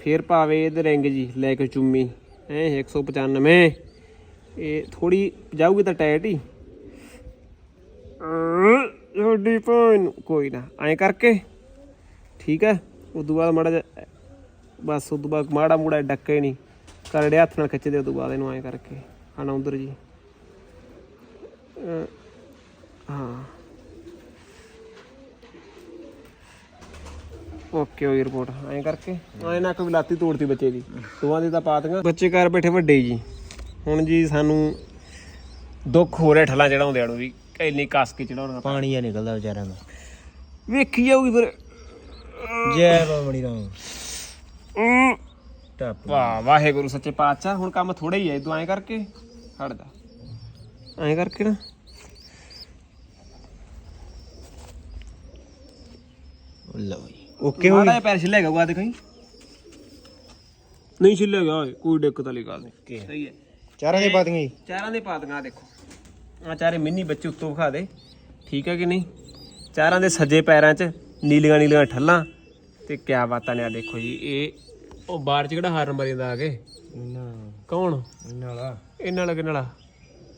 ਫੇਰ ਪਾਵੇ ਇਹਦੇ ਰਿੰਗ ਜੀ, ਲੈ ਕੇ ਚੁੰਮੀ। ਐ 195 ਇਹ ਥੋੜੀ ਜਾਊਗੀ ਤਾਂ ਟਾਇਟ ਹੀ। ਛੋਡੀ ਭੈਣ ਕੋਈ ਨਾ, ਐਂ ਕਰਕੇ। ਠੀਕ ਹੈ ਉਦੋਂ ਬਾਅਦ ਮਾੜਾ ਜਿਹਾ, ਬਸ ਉਦੋਂ ਬਾਅਦ ਮਾੜਾ ਮੂੜਾ ਡੱਕੇ ਨਹੀਂ ਕਰੜੇ ਹੱਥ ਨਾਲ ਖਿੱਚਦੇ ਉਦੋਂ ਬਾਅਦ ਇਹਨੂੰ ਐਂ ਕਰਕੇ। ਹਣਾ ਉਧਰ ਜੀ। ਹਾਂ। ਓਕੇ ਹੋਈ ਰਿਪੋਰਟ ਐਂ ਕਰਕੇ। ਐਂ ਨਾ ਕੋਈ ਲਾਤੀ ਤੋੜਤੀ ਬੱਚੇ ਦੀ। ਦੋਵਾਂ ਦੀ ਤਾਂ ਪਾਤੀਆਂ ਬੱਚੇ ਘਰ ਬੈਠੇ ਵੱਡੇ ਜੀ। ਹੁਣ ਜੀ ਸਾਨੂੰ ਦੁੱਖ ਹੋ ਰਿਹਾ ਠੱਲਾਂ ਚੜਾਉਂਦਿਆਂ ਨੂੰ ਵੀ। ਇੰਨੀ ਕੱਸ ਕੇ ਚੜਾਉਣਾ ਪਾਣੀ ਆ ਨਿਕਲਦਾ ਵਿਚਾਰਿਆਂ ਦਾ। ਵੇਖੀ ਜਾਊਗੀ ਫਿਰ। ਜੈ ਬਾਬੜੀ ਰਾਮ। ਟੱਪ। ਵਾਹ ਵਾਹਿਗੁਰੂ ਸੱਚੇ ਪਾਤਸ਼ਾਹ। ਹੁਣ ਕੰਮ ਥੋੜਾ ਹੀ ਹੈ ਤੂੰ ਐਂ ਕਰਕੇ ਹਟ ਜਾ। ਐਂ ਕਰਕੇ ਨਾ। ਲਓ ਜੀ। ਓਕੇ ਹੋ ਮਾੜਾ ਜਿਹਾ ਪੈਰ ਛਿੱਲੇਗਾ ਗਾ ਦੇਖਾਈ ਨਹੀਂ ਛਿੱਲੇਗਾ ਓਏ, ਕੋਈ ਦਿੱਕਤ ਵਾਲੀ ਗੱਲ ਨਹੀਂ। ਗਈ ਸਹੀ ਹੈ। ਚਾਰਾਂ ਦੇ ਪਾਤੀਆਂ ਜੀ। ਚਾਰਾਂ ਦੇ ਪਾਤੀਆਂ ਆਹ ਦੇਖੋ। ਆ ਚਾਰੇ ਮਿੰਨੀ ਬੱਚੇ ਉੱਤੋਂ ਵਿਖਾ ਦੇ। ਠੀਕ ਹੈ ਕਿ ਨਹੀਂ? ਚਾਰਾਂ ਦੇ ਸੱਜੇ ਪੈਰਾਂ 'ਚ ਨੀਲੀਆਂ ਨੀਲੀਆਂ ਠੱਲਾਂ ਤੇ ਕਿਆ ਬਾਤਾਂ ਨੇ ਆ ਦੇਖੋ ਜੀ ਇਹ ਉਹ ਬਾਹਰ 'ਚ ਕਿਹੜਾ ਹਾਰਨ ਮਰੀਂਦਾ ਆ ਕੇ? ਨਾ ਕੌਣ? ਇਹਨਾਂ ਕਿਹਨਾਂ ਨਾਲ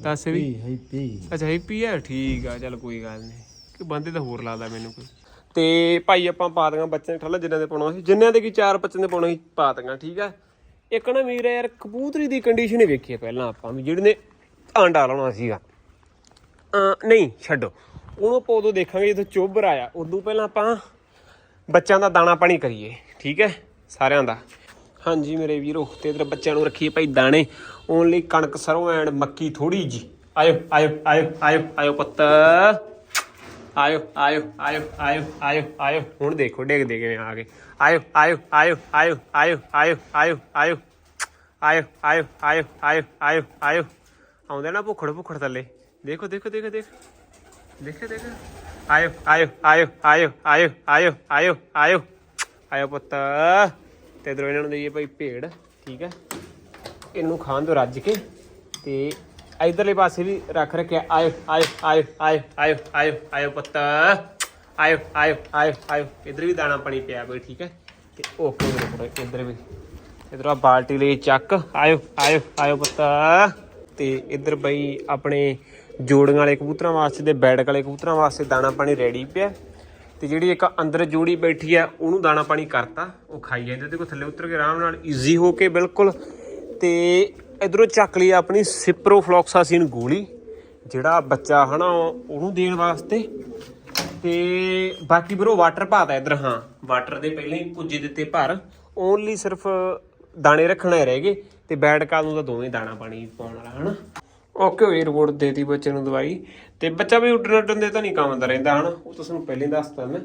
ਦੱਸ ਵੀ। ਹੈਪੀ। ਅੱਛਾ ਹੈਪੀ ਹੈ? ਠੀਕ ਆ ਚੱਲ ਕੋਈ ਗੱਲ ਨਹੀਂ। ਕਿ ਬੰਦੇ ਤਾਂ ਹੋਰ ਲੱਗਦਾ ਮੈਨੂੰ ਕੋਈ। ਤੇ ਭਾਈ ਆਪਾਂ ਪਾ ਦਾਂਗਾ ਬੱਚਿਆਂ ਦੇ ਠੱਲਾ ਜਿੰਨਾਂ ਦੇ ਪਾਉਣਾ ਸੀ। ਜਿੰਨਿਆਂ ਦੇ ਕੀ ਚਾਰ ਬੱਚਿਆਂ ਦੇ ਪਾਉਣਾ ਸੀ, ਪਾ ਦਾਂਗਾ ਠੀਕ ਆ? ਇੱਕ ਨਾ ਵੀਰ ਯਾਰ ਕਬੂਤਰੀ ਦੀ ਕੰਡੀਸ਼ਨ ਹੀ ਵੇਖੀ ਪਹਿਲਾਂ ਆਪਾਂ ਵੀ, ਜਿਹੜੇ ਨੇ ਆਂਡਾ ਲਾਉਣਾ ਸੀਗਾ। ਨਹੀਂ, ਛੱਡੋ। ਉਹਨੂੰ ਆਪਾਂ ਉਦੋਂ ਦੇਖਾਂਗੇ ਜਦੋਂ ਚੋਬਰ ਆਇਆ। ਉਦੋਂ ਪਹਿਲਾਂ ਆਪਾਂ ਬੱਚਿਆਂ ਦਾ ਦਾਣਾ ਪਾਣੀ ਕਰੀਏ, ਠੀਕ ਹੈ? ਸਾਰਿਆਂ ਦਾ। ਹਾਂਜੀ ਮੇਰੇ ਵੀਰੋ, ਤੇ ਇਧਰ ਬੱਚਿਆਂ ਨੂੰ ਰੱਖੀਏ ਭਾਈ ਦਾਣੇ। ਓਨਲੀ ਕਣਕ ਸਰੋਂ ਐਂਡ ਮੱਕੀ ਥੋੜੀ ਜੀ ਆਇਓ ਆਇਓ ਆਇਓ ਆਇਓ ਆਇਓ ਪੁੱਤ। ਆਇਓ ਆਇਓ ਆਇਓ ਆਇਓ ਆਇਓ ਆਇਓ ਹੁਣ ਦੇਖੋ ਡਿੱਗਦੇ ਕਿਵੇਂ ਆ ਗਏ ਆਇਓ ਆਇਓ ਆਇਓ ਆਇਓ ਆਇਓ ਆਇਓ ਆਇਓ ਆਇਓ ਆਇਓ ਆਇਓ ਆਇਓ ਆਇਓ ਆਇਓ ਆਇਓ ਆਉਂਦੇ ਨਾ ਭੁੱਖੜ ਭੁੱਖੜ ਥੱਲੇ ਦੇਖੋ ਦੇਖੋ ਦੇਖੋ ਦੇਖ ਦੇਖੋ ਦੇਖੋ ਆਇਓ ਆਇਓ ਆਇਓ ਆਇਓ ਆਇਓ ਆਇਓ ਆਇਓ ਆਇਓ ਆਇਓ ਪੁੱਤ ਤੇ ਇਧਰੋਂ ਇਹਨਾਂ ਨੂੰ ਦਈਏ ਭਾਈ ਭੇੜ ਠੀਕ ਹੈ ਇਹਨੂੰ ਖਾਣ ਤੋਂ ਰੱਜ ਕੇ ਤੇ ਇਧਰਲੇ ਪਾਸੇ ਵੀ ਰੱਖ ਰੱਖਿਆ। ਆਇਓ ਆਇਓ ਆਇਓ ਆਇਓ ਆਇਓ ਆਇਓ ਆਇਓ ਪੁੱਤ। ਆਇਓ ਆਇਓ ਆਇਓ ਆਇਓ। ਇਧਰ ਵੀ ਦਾਣਾ ਪਾਣੀ ਪਿਆ ਬਈ, ਠੀਕ ਹੈ? ਤੇ ਓਕੇ ਮੇਰੇ ਕੋਲ ਇਧਰ ਵੀ। ਇਧਰ ਆ ਬਾਲਟੀ ਲਈ ਚੱਕ। ਆਇਓ ਆਇਓ ਆਇਓ ਪੁੱਤ। ਤੇ ਇਧਰ ਬਈ ਆਪਣੇ ਜੋੜੀਆਂ ਵਾਲੇ ਕਬੂਤਰਾਂ ਵਾਸਤੇ ਤੇ ਬੈਡਕ ਵਾਲੇ ਕਬੂਤਰਾਂ ਵਾਸਤੇ ਦਾਣਾ ਪਾਣੀ ਰੈਡੀ ਪਿਆ। ਤੇ ਜਿਹੜੀ ਇੱਕ ਅੰਦਰ ਜੋੜੀ ਬੈਠੀ ਆ, ਉਹਨੂੰ ਦਾਣਾ ਪਾਣੀ ਕਰਤਾ। ਉਹ ਖਾਈ ਜਾਂਦੇ ਤੇ ਕੋ ਥੱਲੇ ਉਤਰ ਕੇ ਆਰਾਮ ਨਾਲ ਈਜ਼ੀ ਹੋ ਕੇ ਬਿਲਕੁਲ। ਤੇ ਇਧਰੋਂ ਚੱਕ ਲਈ ਆਪਣੀ ਸਿਪਰੋਫਲੋਕਸਾਸਿਨ ਗੋਲੀ, ਜਿਹੜਾ ਬੱਚਾ ਹਨਾ ਉਹਨੂੰ ਦੇਣ ਵਾਸਤੇ। ਤੇ ਬਾਕੀ ਬਰੋ ਵਾਟਰ ਪਾਤਾ ਇਧਰ, ਹਾਂ ਵਾਟਰ ਦੇ ਪਹਿਲਾਂ ਹੀ ਪੁੱਜੇ ਦਿੱਤੇ ਭਰ। ਓਨਲੀ ਸਿਰਫ ਦਾਣੇ ਰੱਖਣੇ ਰਹਿ ਗਏ ਤੇ ਬੈਡ ਕਾਲ ਨੂੰ ਤਾਂ ਦੋਵੇਂ ਦਾਣਾ ਪਾਣੀ ਪਾਉਣ ਵਾਲਾ, ਹਨਾ। ਓਕੇ ਹੋਈ ਰਿਪੋਰਟ ਦੇਤੀ ਬੱਚੇ ਨੂੰ ਦਵਾਈ। ਤੇ ਬੱਚਾ ਵੀ ਉੱਡਣ ਉੱਡਣ ਦੇ ਤਾਂ ਨਹੀਂ ਕੰਮ ਦਾ ਰਹਿੰਦਾ, ਹਨਾ। ਉਹ ਤਾਂ ਤੁਹਾਨੂੰ ਪਹਿਲਾਂ ਹੀ ਦੱਸਤਾ ਮੈਂ।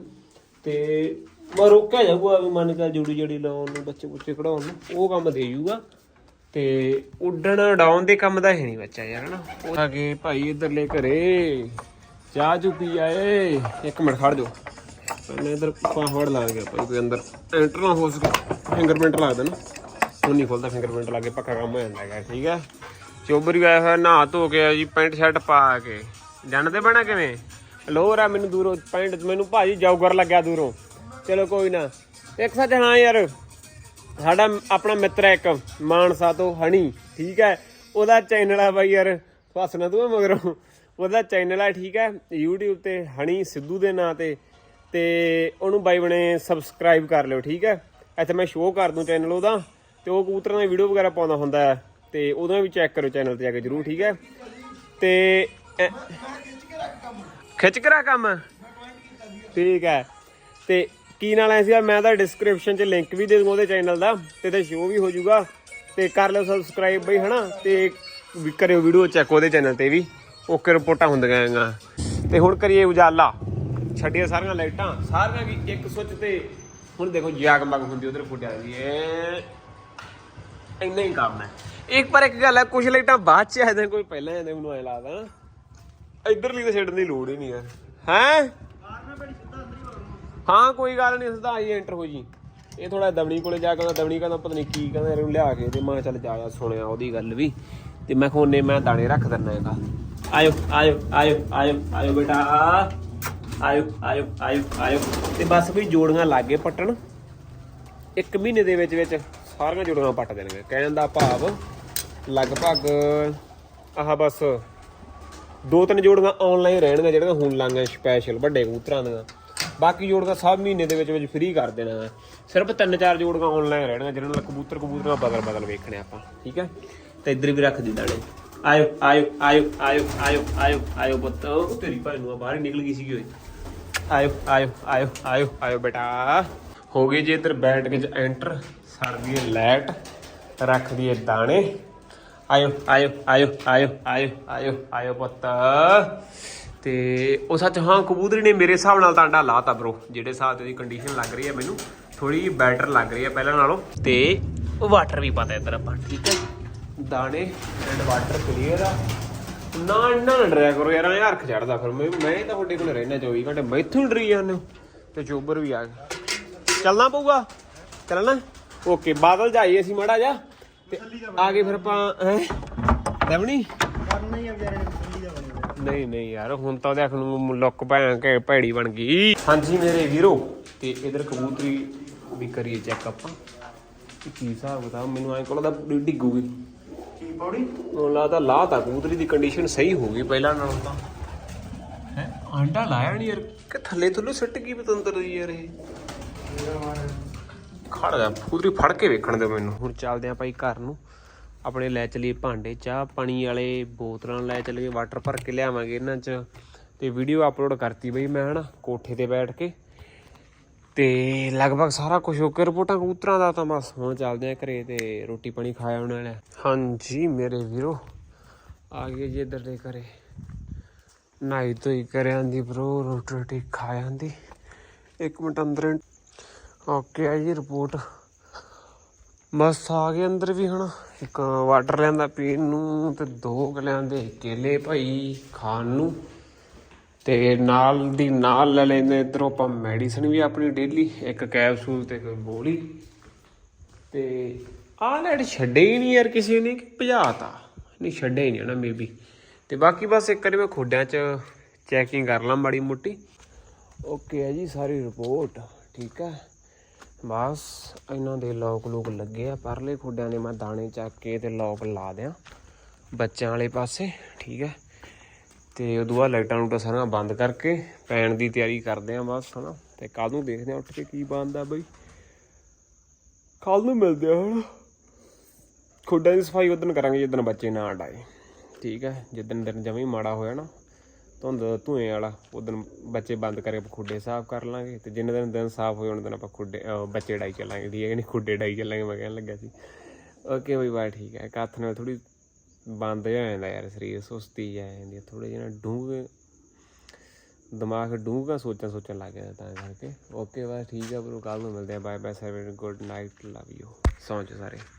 ਤੇ ਮੈਂ ਰੋਕਿਆ ਜਾਊਗਾ, ਵੀ ਮਨ ਕਰ ਜੁੜੀ ਜੜੀ ਲਾਉਣ ਨੂੰ ਬੱਚੇ ਬੁੱਚੇ ਕਢਾਉਣ ਨੂੰ, ਉਹ ਕੰਮ ਦੇ ਜੂਗਾ। ਤੇ ਉੱਡਣ ਉਡਾਉਣ ਦੇ ਕੰਮ ਦਾ ਹੈ ਨਹੀਂ ਬੱਚਾ ਯਾਰ, ਹਨਾ? ਉਹ ਆ ਕੇ ਭਾਈ ਇਧਰਲੇ ਘਰੇ। ਚਾਹ ਚੁ ਪੀ ਆਏ। ਇੱਕ ਮਿੰਟ, ਖੜ ਜਾਓ। ਪਹਿਲਾਂ ਇਧਰ ਪਾਸਵਰਡ ਲਾ ਗਿਆ ਭਾਈ ਕੋਈ ਅੰਦਰ ਐਂਟਰ ਨਾ ਹੋ ਸਕੇ। ਫਿੰਗਰਪ੍ਰਿੰਟ ਲਾ ਦੇਣਾ। ਹੁਣ ਨਹੀਂ ਖੁੱਲਦਾ ਫਿੰਗਰਪ੍ਰਿੰਟ ਲਾ ਕੇ, ਪੱਕਾ ਕੰਮ ਹੋ ਜਾਂਦਾ ਹੈਗਾ, ਠੀਕ ਹੈ? ਚੋਬਰ ਆਇਆ ਹੋਇਆ, ਨਹਾ ਧੋ ਕੇ ਆ ਜੀ, ਪੈਂਟ ਸ਼ਰਟ ਪਾ ਕੇ। ਜਾਣਦੇ ਬਣਾ ਕਿਵੇਂ? ਲੋਰ ਆ ਮੈਨੂੰ ਦੂਰੋਂ, ਪੈਂਟ ਮੈਨੂੰ ਭਾਜੀ ਜੌਗਰ ਲੱਗਿਆ ਦੂਰੋਂ। ਚਲੋ ਕੋਈ ਨਾ। ਇੱਕ ਸੱਚ, ਹਾਂ ਯਾਰ। ਸਾਡਾ ਆਪਣਾ ਮਿੱਤਰ ਹੈ ਇੱਕ ਮਾਨਸਾ ਤੋਂ ਹਣੀ ਠੀਕ ਹੈ? ਉਹਦਾ ਚੈਨਲ ਆ ਬਾਈ ਯਾਰ ਫਸਣਾ ਤੂੰ ਮਗਰੋਂ। ਉਹਦਾ ਚੈਨਲ ਆ ਠੀਕ ਹੈ? YouTube ਤੇ ਹਣੀ ਸਿੱਧੂ ਦੇ ਨਾਂ ਤੇ ਤੇ ਉਹਨੂੰ ਬਾਈ ਬਣੇ ਸਬਸਕ੍ਰਾਈਬ ਕਰ ਲਿਓ ਠੀਕ ਹੈ? ਇੱਥੇ ਮੈਂ ਸ਼ੋਅ ਕਰ ਦੂੰ ਚੈਨਲ ਉਹਦਾ ਤੇ ਉਹ ਕਬੂਤਰਾਂ ਦੀ ਵੀਡੀਓ ਵਗੈਰਾ ਪਾਉਂਦਾ ਹੁੰਦਾ ਹੈ ਤੇ ਉਹਦਾ ਵੀ ਚੈੱਕ ਕਰੋ ਚੈਨਲ ਤੇ ਜਾ ਕੇ ਜਰੂਰ ਠੀਕ ਹੈ? ਤੇ ਖਿੱਚ ਕਰਾ ਕੰਮ। ਠੀਕ ਹੈ। ਤੇ ਕੀ ਨਾਲ ਐ ਸੀਗਾ? ਮੈਂ ਤਾਂ ਡਿਸਕ੍ਰਿਪਸ਼ਨ 'ਚ ਲਿੰਕ ਵੀ ਦੇ ਦੂੰਗਾ ਉਹਦੇ ਚੈਨਲ ਦਾ ਤੇ ਤੇ ਸ਼ੋਅ ਵੀ ਹੋ ਜਾਊਗਾ। ਤੇ ਕਰ ਲਿਓ ਸਬਸਕ੍ਰਾਈਬ ਬਈ, ਹਨਾ? ਤੇ ਵੀ ਕਰਿਓ ਵੀਡੀਓ ਚੈੱਕ ਉਹਦੇ ਚੈਨਲ ਤੇ ਵੀ। ਓਕੇ ਰਿਪੋਰਟਾਂ ਹੁੰਦੀਆਂ ਹੈਗੀਆਂ ਤੇ ਹੁਣ ਕਰੀਏ ਉਜਾਲਾ। ਛੱਡੀਆਂ ਸਾਰੀਆਂ ਲਾਈਟਾਂ। ਸਾਰੀਆਂ ਕੀ ਇੱਕ ਸੁੱਚ ਤੇ। ਹੁਣ ਦੇਖੋ ਜਗਮਗ ਹੁੰਦੀ ਉਧਰ ਫੁੱਟਿਆ ਦੀ ਇੰਨਾ ਹੀ ਕੰਮ ਹੈ। ਇੱਕ ਪਰ ਇੱਕ ਗੱਲ ਹੈ ਕੁਝ ਲਾਈਟਾਂ ਬਾਅਦ ਚ ਆਉਂਦੇ ਕੋਈ ਪਹਿਲਾਂ ਆਉਂਦੇ ਮੈਨੂੰ ਐ ਲੱਗਦਾ। ਨਾ ਇਧਰਲੀ ਤਾਂ ਛੱਡਣ ਦੀ ਲੋੜ ਹੀ ਨਹੀਂ ਯਾਰ ਹੈ? ਹਾਂ, ਕੋਈ ਗੱਲ ਨਹੀਂ, ਸਿੱਧਾ ਆਈ ਐਂਟਰ ਹੋ ਜੀ। ਇਹ ਥੋੜਾ ਦਮਣੀ ਕੋਲੇ ਜਾ ਕੇ ਉਹਦਾ ਦਵਣੀ ਕਹਿੰਦਾ ਪਤਾ ਨਹੀਂ ਕੀ ਕਹਿੰਦਾ, ਇਹਨੂੰ ਲਿਆ ਕੇ ਤੇ ਮੈਂ ਚੱਲ ਜਾਇਆ ਸੁਣਿਆ ਉਹਦੀ ਗੱਲ ਵੀ। ਤੇ ਮੈਂ ਖੋਨੇ ਮੈਂ ਦਾਣੇ ਰੱਖ ਦਿੰਨਾ ਹੈਗਾ। ਆਇਓ ਆਇਓ ਆਇਓ ਆਇਓ ਆਇਓ ਬੇਟਾ। ਆਇਓ ਆਇਓ ਆਇਓ ਆਇਓ। ਤੇ ਬਸ ਵੀ ਜੋੜੀਆਂ ਲਾਗੇ ਪੱਟਣ। ਇੱਕ ਮਹੀਨੇ ਦੇ ਵਿੱਚ ਵਿੱਚ ਸਾਰੀਆਂ ਜੋੜੀਆਂ ਪੱਟ ਦੇਣਗੇ ਕਹਿਣ ਦਾ ਭਾਵ, ਲਗਭਗ ਆਹ ਬਸ ਦੋ ਤਿੰਨ ਜੋੜੀਆਂ ਆਨਲਾਈਨ ਰਹਿਣਗੀਆਂ ਜਿਹੜੀਆਂ ਹੁਣ ਲਾਂਗੇ ਸਪੈਸ਼ਲ ਵੱਡੇ ਕਬੂਤਰਾਂ ਦੀਆਂ। ਬਾਕੀ ਜੋੜੀਆਂ ਸਭ ਮਹੀਨੇ ਦੇ ਵਿੱਚ ਵਿੱਚ ਫ੍ਰੀ ਕਰ ਦੇਣਾ ਹੈ ਸਿਰਫ ਤਿੰਨ ਚਾਰ ਜੋੜੀਆਂ ਆਨਲਾਈਨ ਰਹਿਣਗੀਆਂ ਜਿਹਨਾਂ ਨਾਲ ਕਬੂਤਰ ਕਬੂਤਰਾਂ ਬਦਲ ਬਦਲ ਵੇਖਣੇ ਆਪਾਂ ਠੀਕ ਹੈ ਤੇ ਇੱਧਰ ਵੀ ਰੱਖ ਦੀ ਦਾਣੇ ਆਇਓ ਆਇਓ ਆਇਓ ਆਇਓ ਆਇਓ ਆਇਓ ਆਇਓ ਪੁੱਤ ਤੇਰੀ ਭਾਈ ਨੂੰ ਬਾਹਰ ਹੀ ਨਿਕਲ ਗਈ ਸੀਗੀ ਓਏ ਆਇਓ ਆਇਓ ਆਇਓ ਆਇਓ ਆਇਓ ਬੇਟਾ ਹੋ ਗਈ ਜੀ ਇੱਧਰ ਬੈਠ ਕੇ ਐਂਟਰ ਸੜਦੀ ਹੈ ਲੈਟ ਰੱਖ ਦਈਏ ਦਾਣੇ ਆਇਓ ਆਇਓ ਆਇਓ ਆਇਓ ਆਇਓ ਆਇਓ ਆਇਓ ਪੁੱਤ ਤੇ ਉਹ ਸੱਚ, ਹਾਂ, ਕਬੂਤਰੀ ਨੇ ਮੇਰੇ ਹਿਸਾਬ ਨਾਲ ਤਾਂ ਅੰਡਾ ਲਾਤਾ ਬ్రో ਜਿਹੜੇ ਹਿਸਾਬ ਤੇ ਉਹਦੀ ਕੰਡੀਸ਼ਨ ਲੱਗ ਰਹੀ ਹੈ ਮੈਨੂੰ ਥੋੜੀ ਬੈਟਰ ਲੱਗ ਰਹੀ ਹੈ ਪਹਿਲਾਂ ਨਾਲੋਂ। ਤੇ ਵਾਟਰ ਵੀ ਪਤਾ ਇੱਧਰ ਆਪਾਂ, ਠੀਕ ਹੈ ਦਾਣੇ ਐਂਡ ਵਾਟਰ ਕਲੀਅਰ ਆ। ਨਾ ਨਾ ਡਰਿਆ ਕਰੋ ਯਾਰ, ਐਂ ਹਰਖ ਚੜਦਾ ਫਿਰ। ਮੈਂ ਮੈਂ ਤਾਂ ਤੁਹਾਡੇ ਕੋਲ ਰਹਿਣਾ 24 ਘੰਟੇ, ਮੈਥੋਂ ਹੀ ਡਰੀ ਜਾਂਦੇ ਹੋ। ਤੇ ਚੋਬਰ ਵੀ ਆ ਗਿਆ। ਚੱਲਣਾ ਪਊਗਾ? ਚੱਲਣਾ? ਓਕੇ ਬਾਦਲ ਜਾਈਏ ਅਸੀਂ ਮੜਾ ਜਾ ਤੇ ਆ ਗਏ ਫਿਰ ਆਪਾਂ, ਹੈ? ਦੇਵਣੀ ਕਰਨਾ ਹੀ ਆ ਵਿਚਾਰੇ ਨਹੀਂ ਨਹੀਂ ਯਾਰ ਹੁਣ ਤਾਂ ਦੇਖ ਨੂੰ ਲੁੱਕ ਭੈਣ ਕੇ ਭੈੜੀ ਬਣ ਗਈ। ਹਾਂਜੀ ਮੇਰੇ ਵੀਰੋ ਤੇ ਇਧਰ ਕਬੂਤਰੀ ਵੀ ਕਰੀਏ ਚੈੱਕ ਆਪਾਂ ਕਿ ਕੀ ਹਿਸਾਬ ਬਤਾ ਮੈਨੂੰ ਐਂ ਕੋਲ ਦਾ ਡਿੱਗੂਗੀ। ਕੀ ਪੌੜੀ? ਉਹ ਲੱਗਦਾ ਲਾਹ ਤਾਂ ਕਬੂਤਰੀ ਦੀ ਕੰਡੀਸ਼ਨ ਸਹੀ ਹੋ ਗਈ ਪਹਿਲਾਂ ਨਾਲੋਂ ਤਾਂ। ਹੈ? ਆਂਡਾ ਲਾਇਆ ਨਹੀਂ ਯਾਰ? ਕਿ ਥੱਲੇ ਥੱਲੇ ਸਿੱਟ ਗਈ ਪਤੰਦਰ ਦੀ ਯਾਰ ਇਹ। ਖੜ ਜਾ ਕਬੂਤਰੀ ਫੜ ਕੇ ਵੇਖਣ ਦਿਓ ਮੈਨੂੰ। ਹੁਣ ਚੱਲਦੇ ਆਂ ਭਾਈ ਘਰ ਨੂੰ। ਆਪਣੇ ਲੈ ਚਲੀਏ ਭਾਂਡੇ, ਚਾਹ ਪਾਣੀ ਵਾਲੇ ਬੋਤਲਾਂ ਲੈ ਚਲੀਏ ਵਾਟਰ ਭਰ ਕੇ ਲਿਆਵਾਂਗੇ ਇਹਨਾਂ 'ਚ। ਤੇ ਵੀਡੀਓ ਅਪਲੋਡ ਕਰਤੀ ਬਈ ਮੈਂ, ਹਨਾ, ਕੋਠੇ ਤੇ ਬੈਠ ਕੇ। ਤੇ ਲਗਭਗ ਸਾਰਾ ਕੁਝ ਓਕੇ ਰਿਪੋਰਟਾਂ ਕਬੂਤਰਾਂ ਦਾ ਤਾਂ ਬਸ, ਹੁਣ ਚੱਲਦੇ ਆ ਘਰੇ ਤੇ ਰੋਟੀ ਪਾਣੀ ਖਾਇਆ ਉਹਨਾਂ ਨੇ। ਹਾਂਜੀ ਮੇਰੇ ਵੀਰੋ, ਆ ਗਏ ਜੀ ਇੱਧਰ ਦੇ ਘਰੇ। ਨਾਈ ਤੋਂ ਹੀ ਕਰਿਆਂ ਦੀ ਬ్రో ਰੋਟੀ ਰੋਟੀ ਖਾਇਆ ਦੀ। ਇੱਕ ਮਿੰਟ ਅੰਦਰ। ਓਕੇ ਆ ਜੀ ਰਿਪੋਰਟ ਬਸ ਆ ਗਏ ਅੰਦਰ ਵੀ ਹਨਾ। ਇੱਕ ਵਾਟਰ ਲਿਆਂਦਾ ਪੀਣ ਨੂੰ ਤੇ ਦੋ ਕੁ ਲਿਆਂਦੇ ਕੇਲੇ ਭਾਈ ਖਾਣ ਨੂੰ। ਤੇ ਨਾਲ ਦੀ ਨਾਲ ਲੈ ਲੈਂਦੇ ਇਧਰੋਂ ਆਪਾਂ ਮੈਡੀਸਨ ਵੀ ਆਪਣੀ ਡੇਲੀ ਇੱਕ ਕੈਪਸੂਲ ਤੇ ਇੱਕ ਗੋਲੀ। ਤੇ ਆਹ ਲੈਟ ਛੱਡੇ ਹੀ ਨਹੀਂ ਯਾਰ ਕਿਸੇ ਨੇ, ਕਿ ਭਜਾਤਾ ਨਹੀਂ, ਛੱਡੇ ਹੀ ਨਹੀਂ ਨਾ ਮੇਬੀ ਤੇ ਬਾਕੀ ਬਸ ਇੱਕ ਵਾਰੀ ਮੈਂ ਖੋਡਿਆਂ 'ਚ ਚੈਕਿੰਗ ਕਰ ਲਾਂ ਮਾੜੀ ਮੋਟੀ। ਓਕੇ ਹੈ ਜੀ, ਸਾਰੀ ਰਿਪੋਰਟ ਠੀਕ ਹੈ ਬਸ ਇਹਨਾਂ ਦੇ ਲੋਕ ਲੋਕ ਲੱਗੇ ਆ, ਪਰਲੇ ਖੋਡਿਆਂ ਦੇ ਮੈਂ ਦਾਣੇ ਚੱਕ ਕੇ ਤੇ ਲੋਕ ਲਾ ਦਿਆਂ। ਬੱਚਿਆਂ ਵਾਲੇ ਪਾਸੇ, ਠੀਕ ਹੈ। ਤੇ ਉਦੋਂ ਬਾਅਦ ਲਾਈਟਾਂ ਲੂਟਾਂ ਸਾਰੀਆਂ ਬੰਦ ਕਰਕੇ ਪੈਣ ਦੀ ਤਿਆਰੀ ਕਰਦੇ ਆ ਬਸ, ਹਨਾ। ਤੇ ਕੱਲ ਨੂੰ ਦੇਖਦੇ ਆ ਉੱਠ ਕੇ ਕੀ ਬਣਦਾ ਬਈ। ਕੱਲ ਨੂੰ ਮਿਲਦੇ ਆ ਹਨਾ ਖੁੱਡਾਂ ਦੀ ਸਫ਼ਾਈ ਉਦੋਂ ਕਰਾਂਗੇ ਜਿੱਦਣ ਬੱਚੇ ਨਾ ਡਾਏ, ਠੀਕ ਹੈ। ਜਿੱਦਣ ਦਿਨ ਜਮੇ ਮਾੜਾ ਹੋਇਆ ਨਾ। ਧੁੰਦ, ਧੂਏ ਵਾਲਾ ਉਦੋਂ ਬੱਚੇ ਬੰਦ ਕਰਕੇ ਖੁੱਡੇ ਸਾਫ਼ ਕਰ ਲਾਂਗੇ ਤੇ ਜਿੰਨੇ ਦਿਨ ਦਿਨ ਸਾਫ਼ ਹੋਏ ਉਹਨਾਂ ਦਿਨ ਆਪਾਂ ਖੁੱਡੇ ਬੱਚੇ ਡਾਈ ਚੱਲਾਂਗੇ, ਠੀਕ ਹੈ ਕਿ ਨਹੀਂ? ਖੁੱਡੇ ਡਾਈ ਚੱਲਾਂਗੇ, ਮੈਂ ਕਹਿਣ ਲੱਗਾ ਸੀ। ਓਕੇ ਬਈ ਬਾਈ ਠੀਕ ਹੈ। ਕੱਥ ਨਾਲ ਥੋੜੀ ਬੰਦ ਹੋ ਜਾਂਦਾ ਯਾਰ, ਸਰੀਰ ਸੁਸਤੀ ਆ ਜਾਂਦੀ ਹੈ। ਥੋੜੇ ਜਿਹਾ ਡੂੰਘ ਦਿਮਾਗ ਡੂੰਘਾ ਸੋਚਾਂ ਸੋਚਣ ਲੱਗ ਜਾਂਦਾ ਤਾਂ ਕਰਕੇ। ਓਕੇ ਬਸ, ਠੀਕ ਆ ਬਰੋ ਕੱਲ ਨੂੰ ਮਿਲਦੇ ਆ bye bye sir good night love you ਸੌਂ ਜਾਓ ਸਾਰੇ।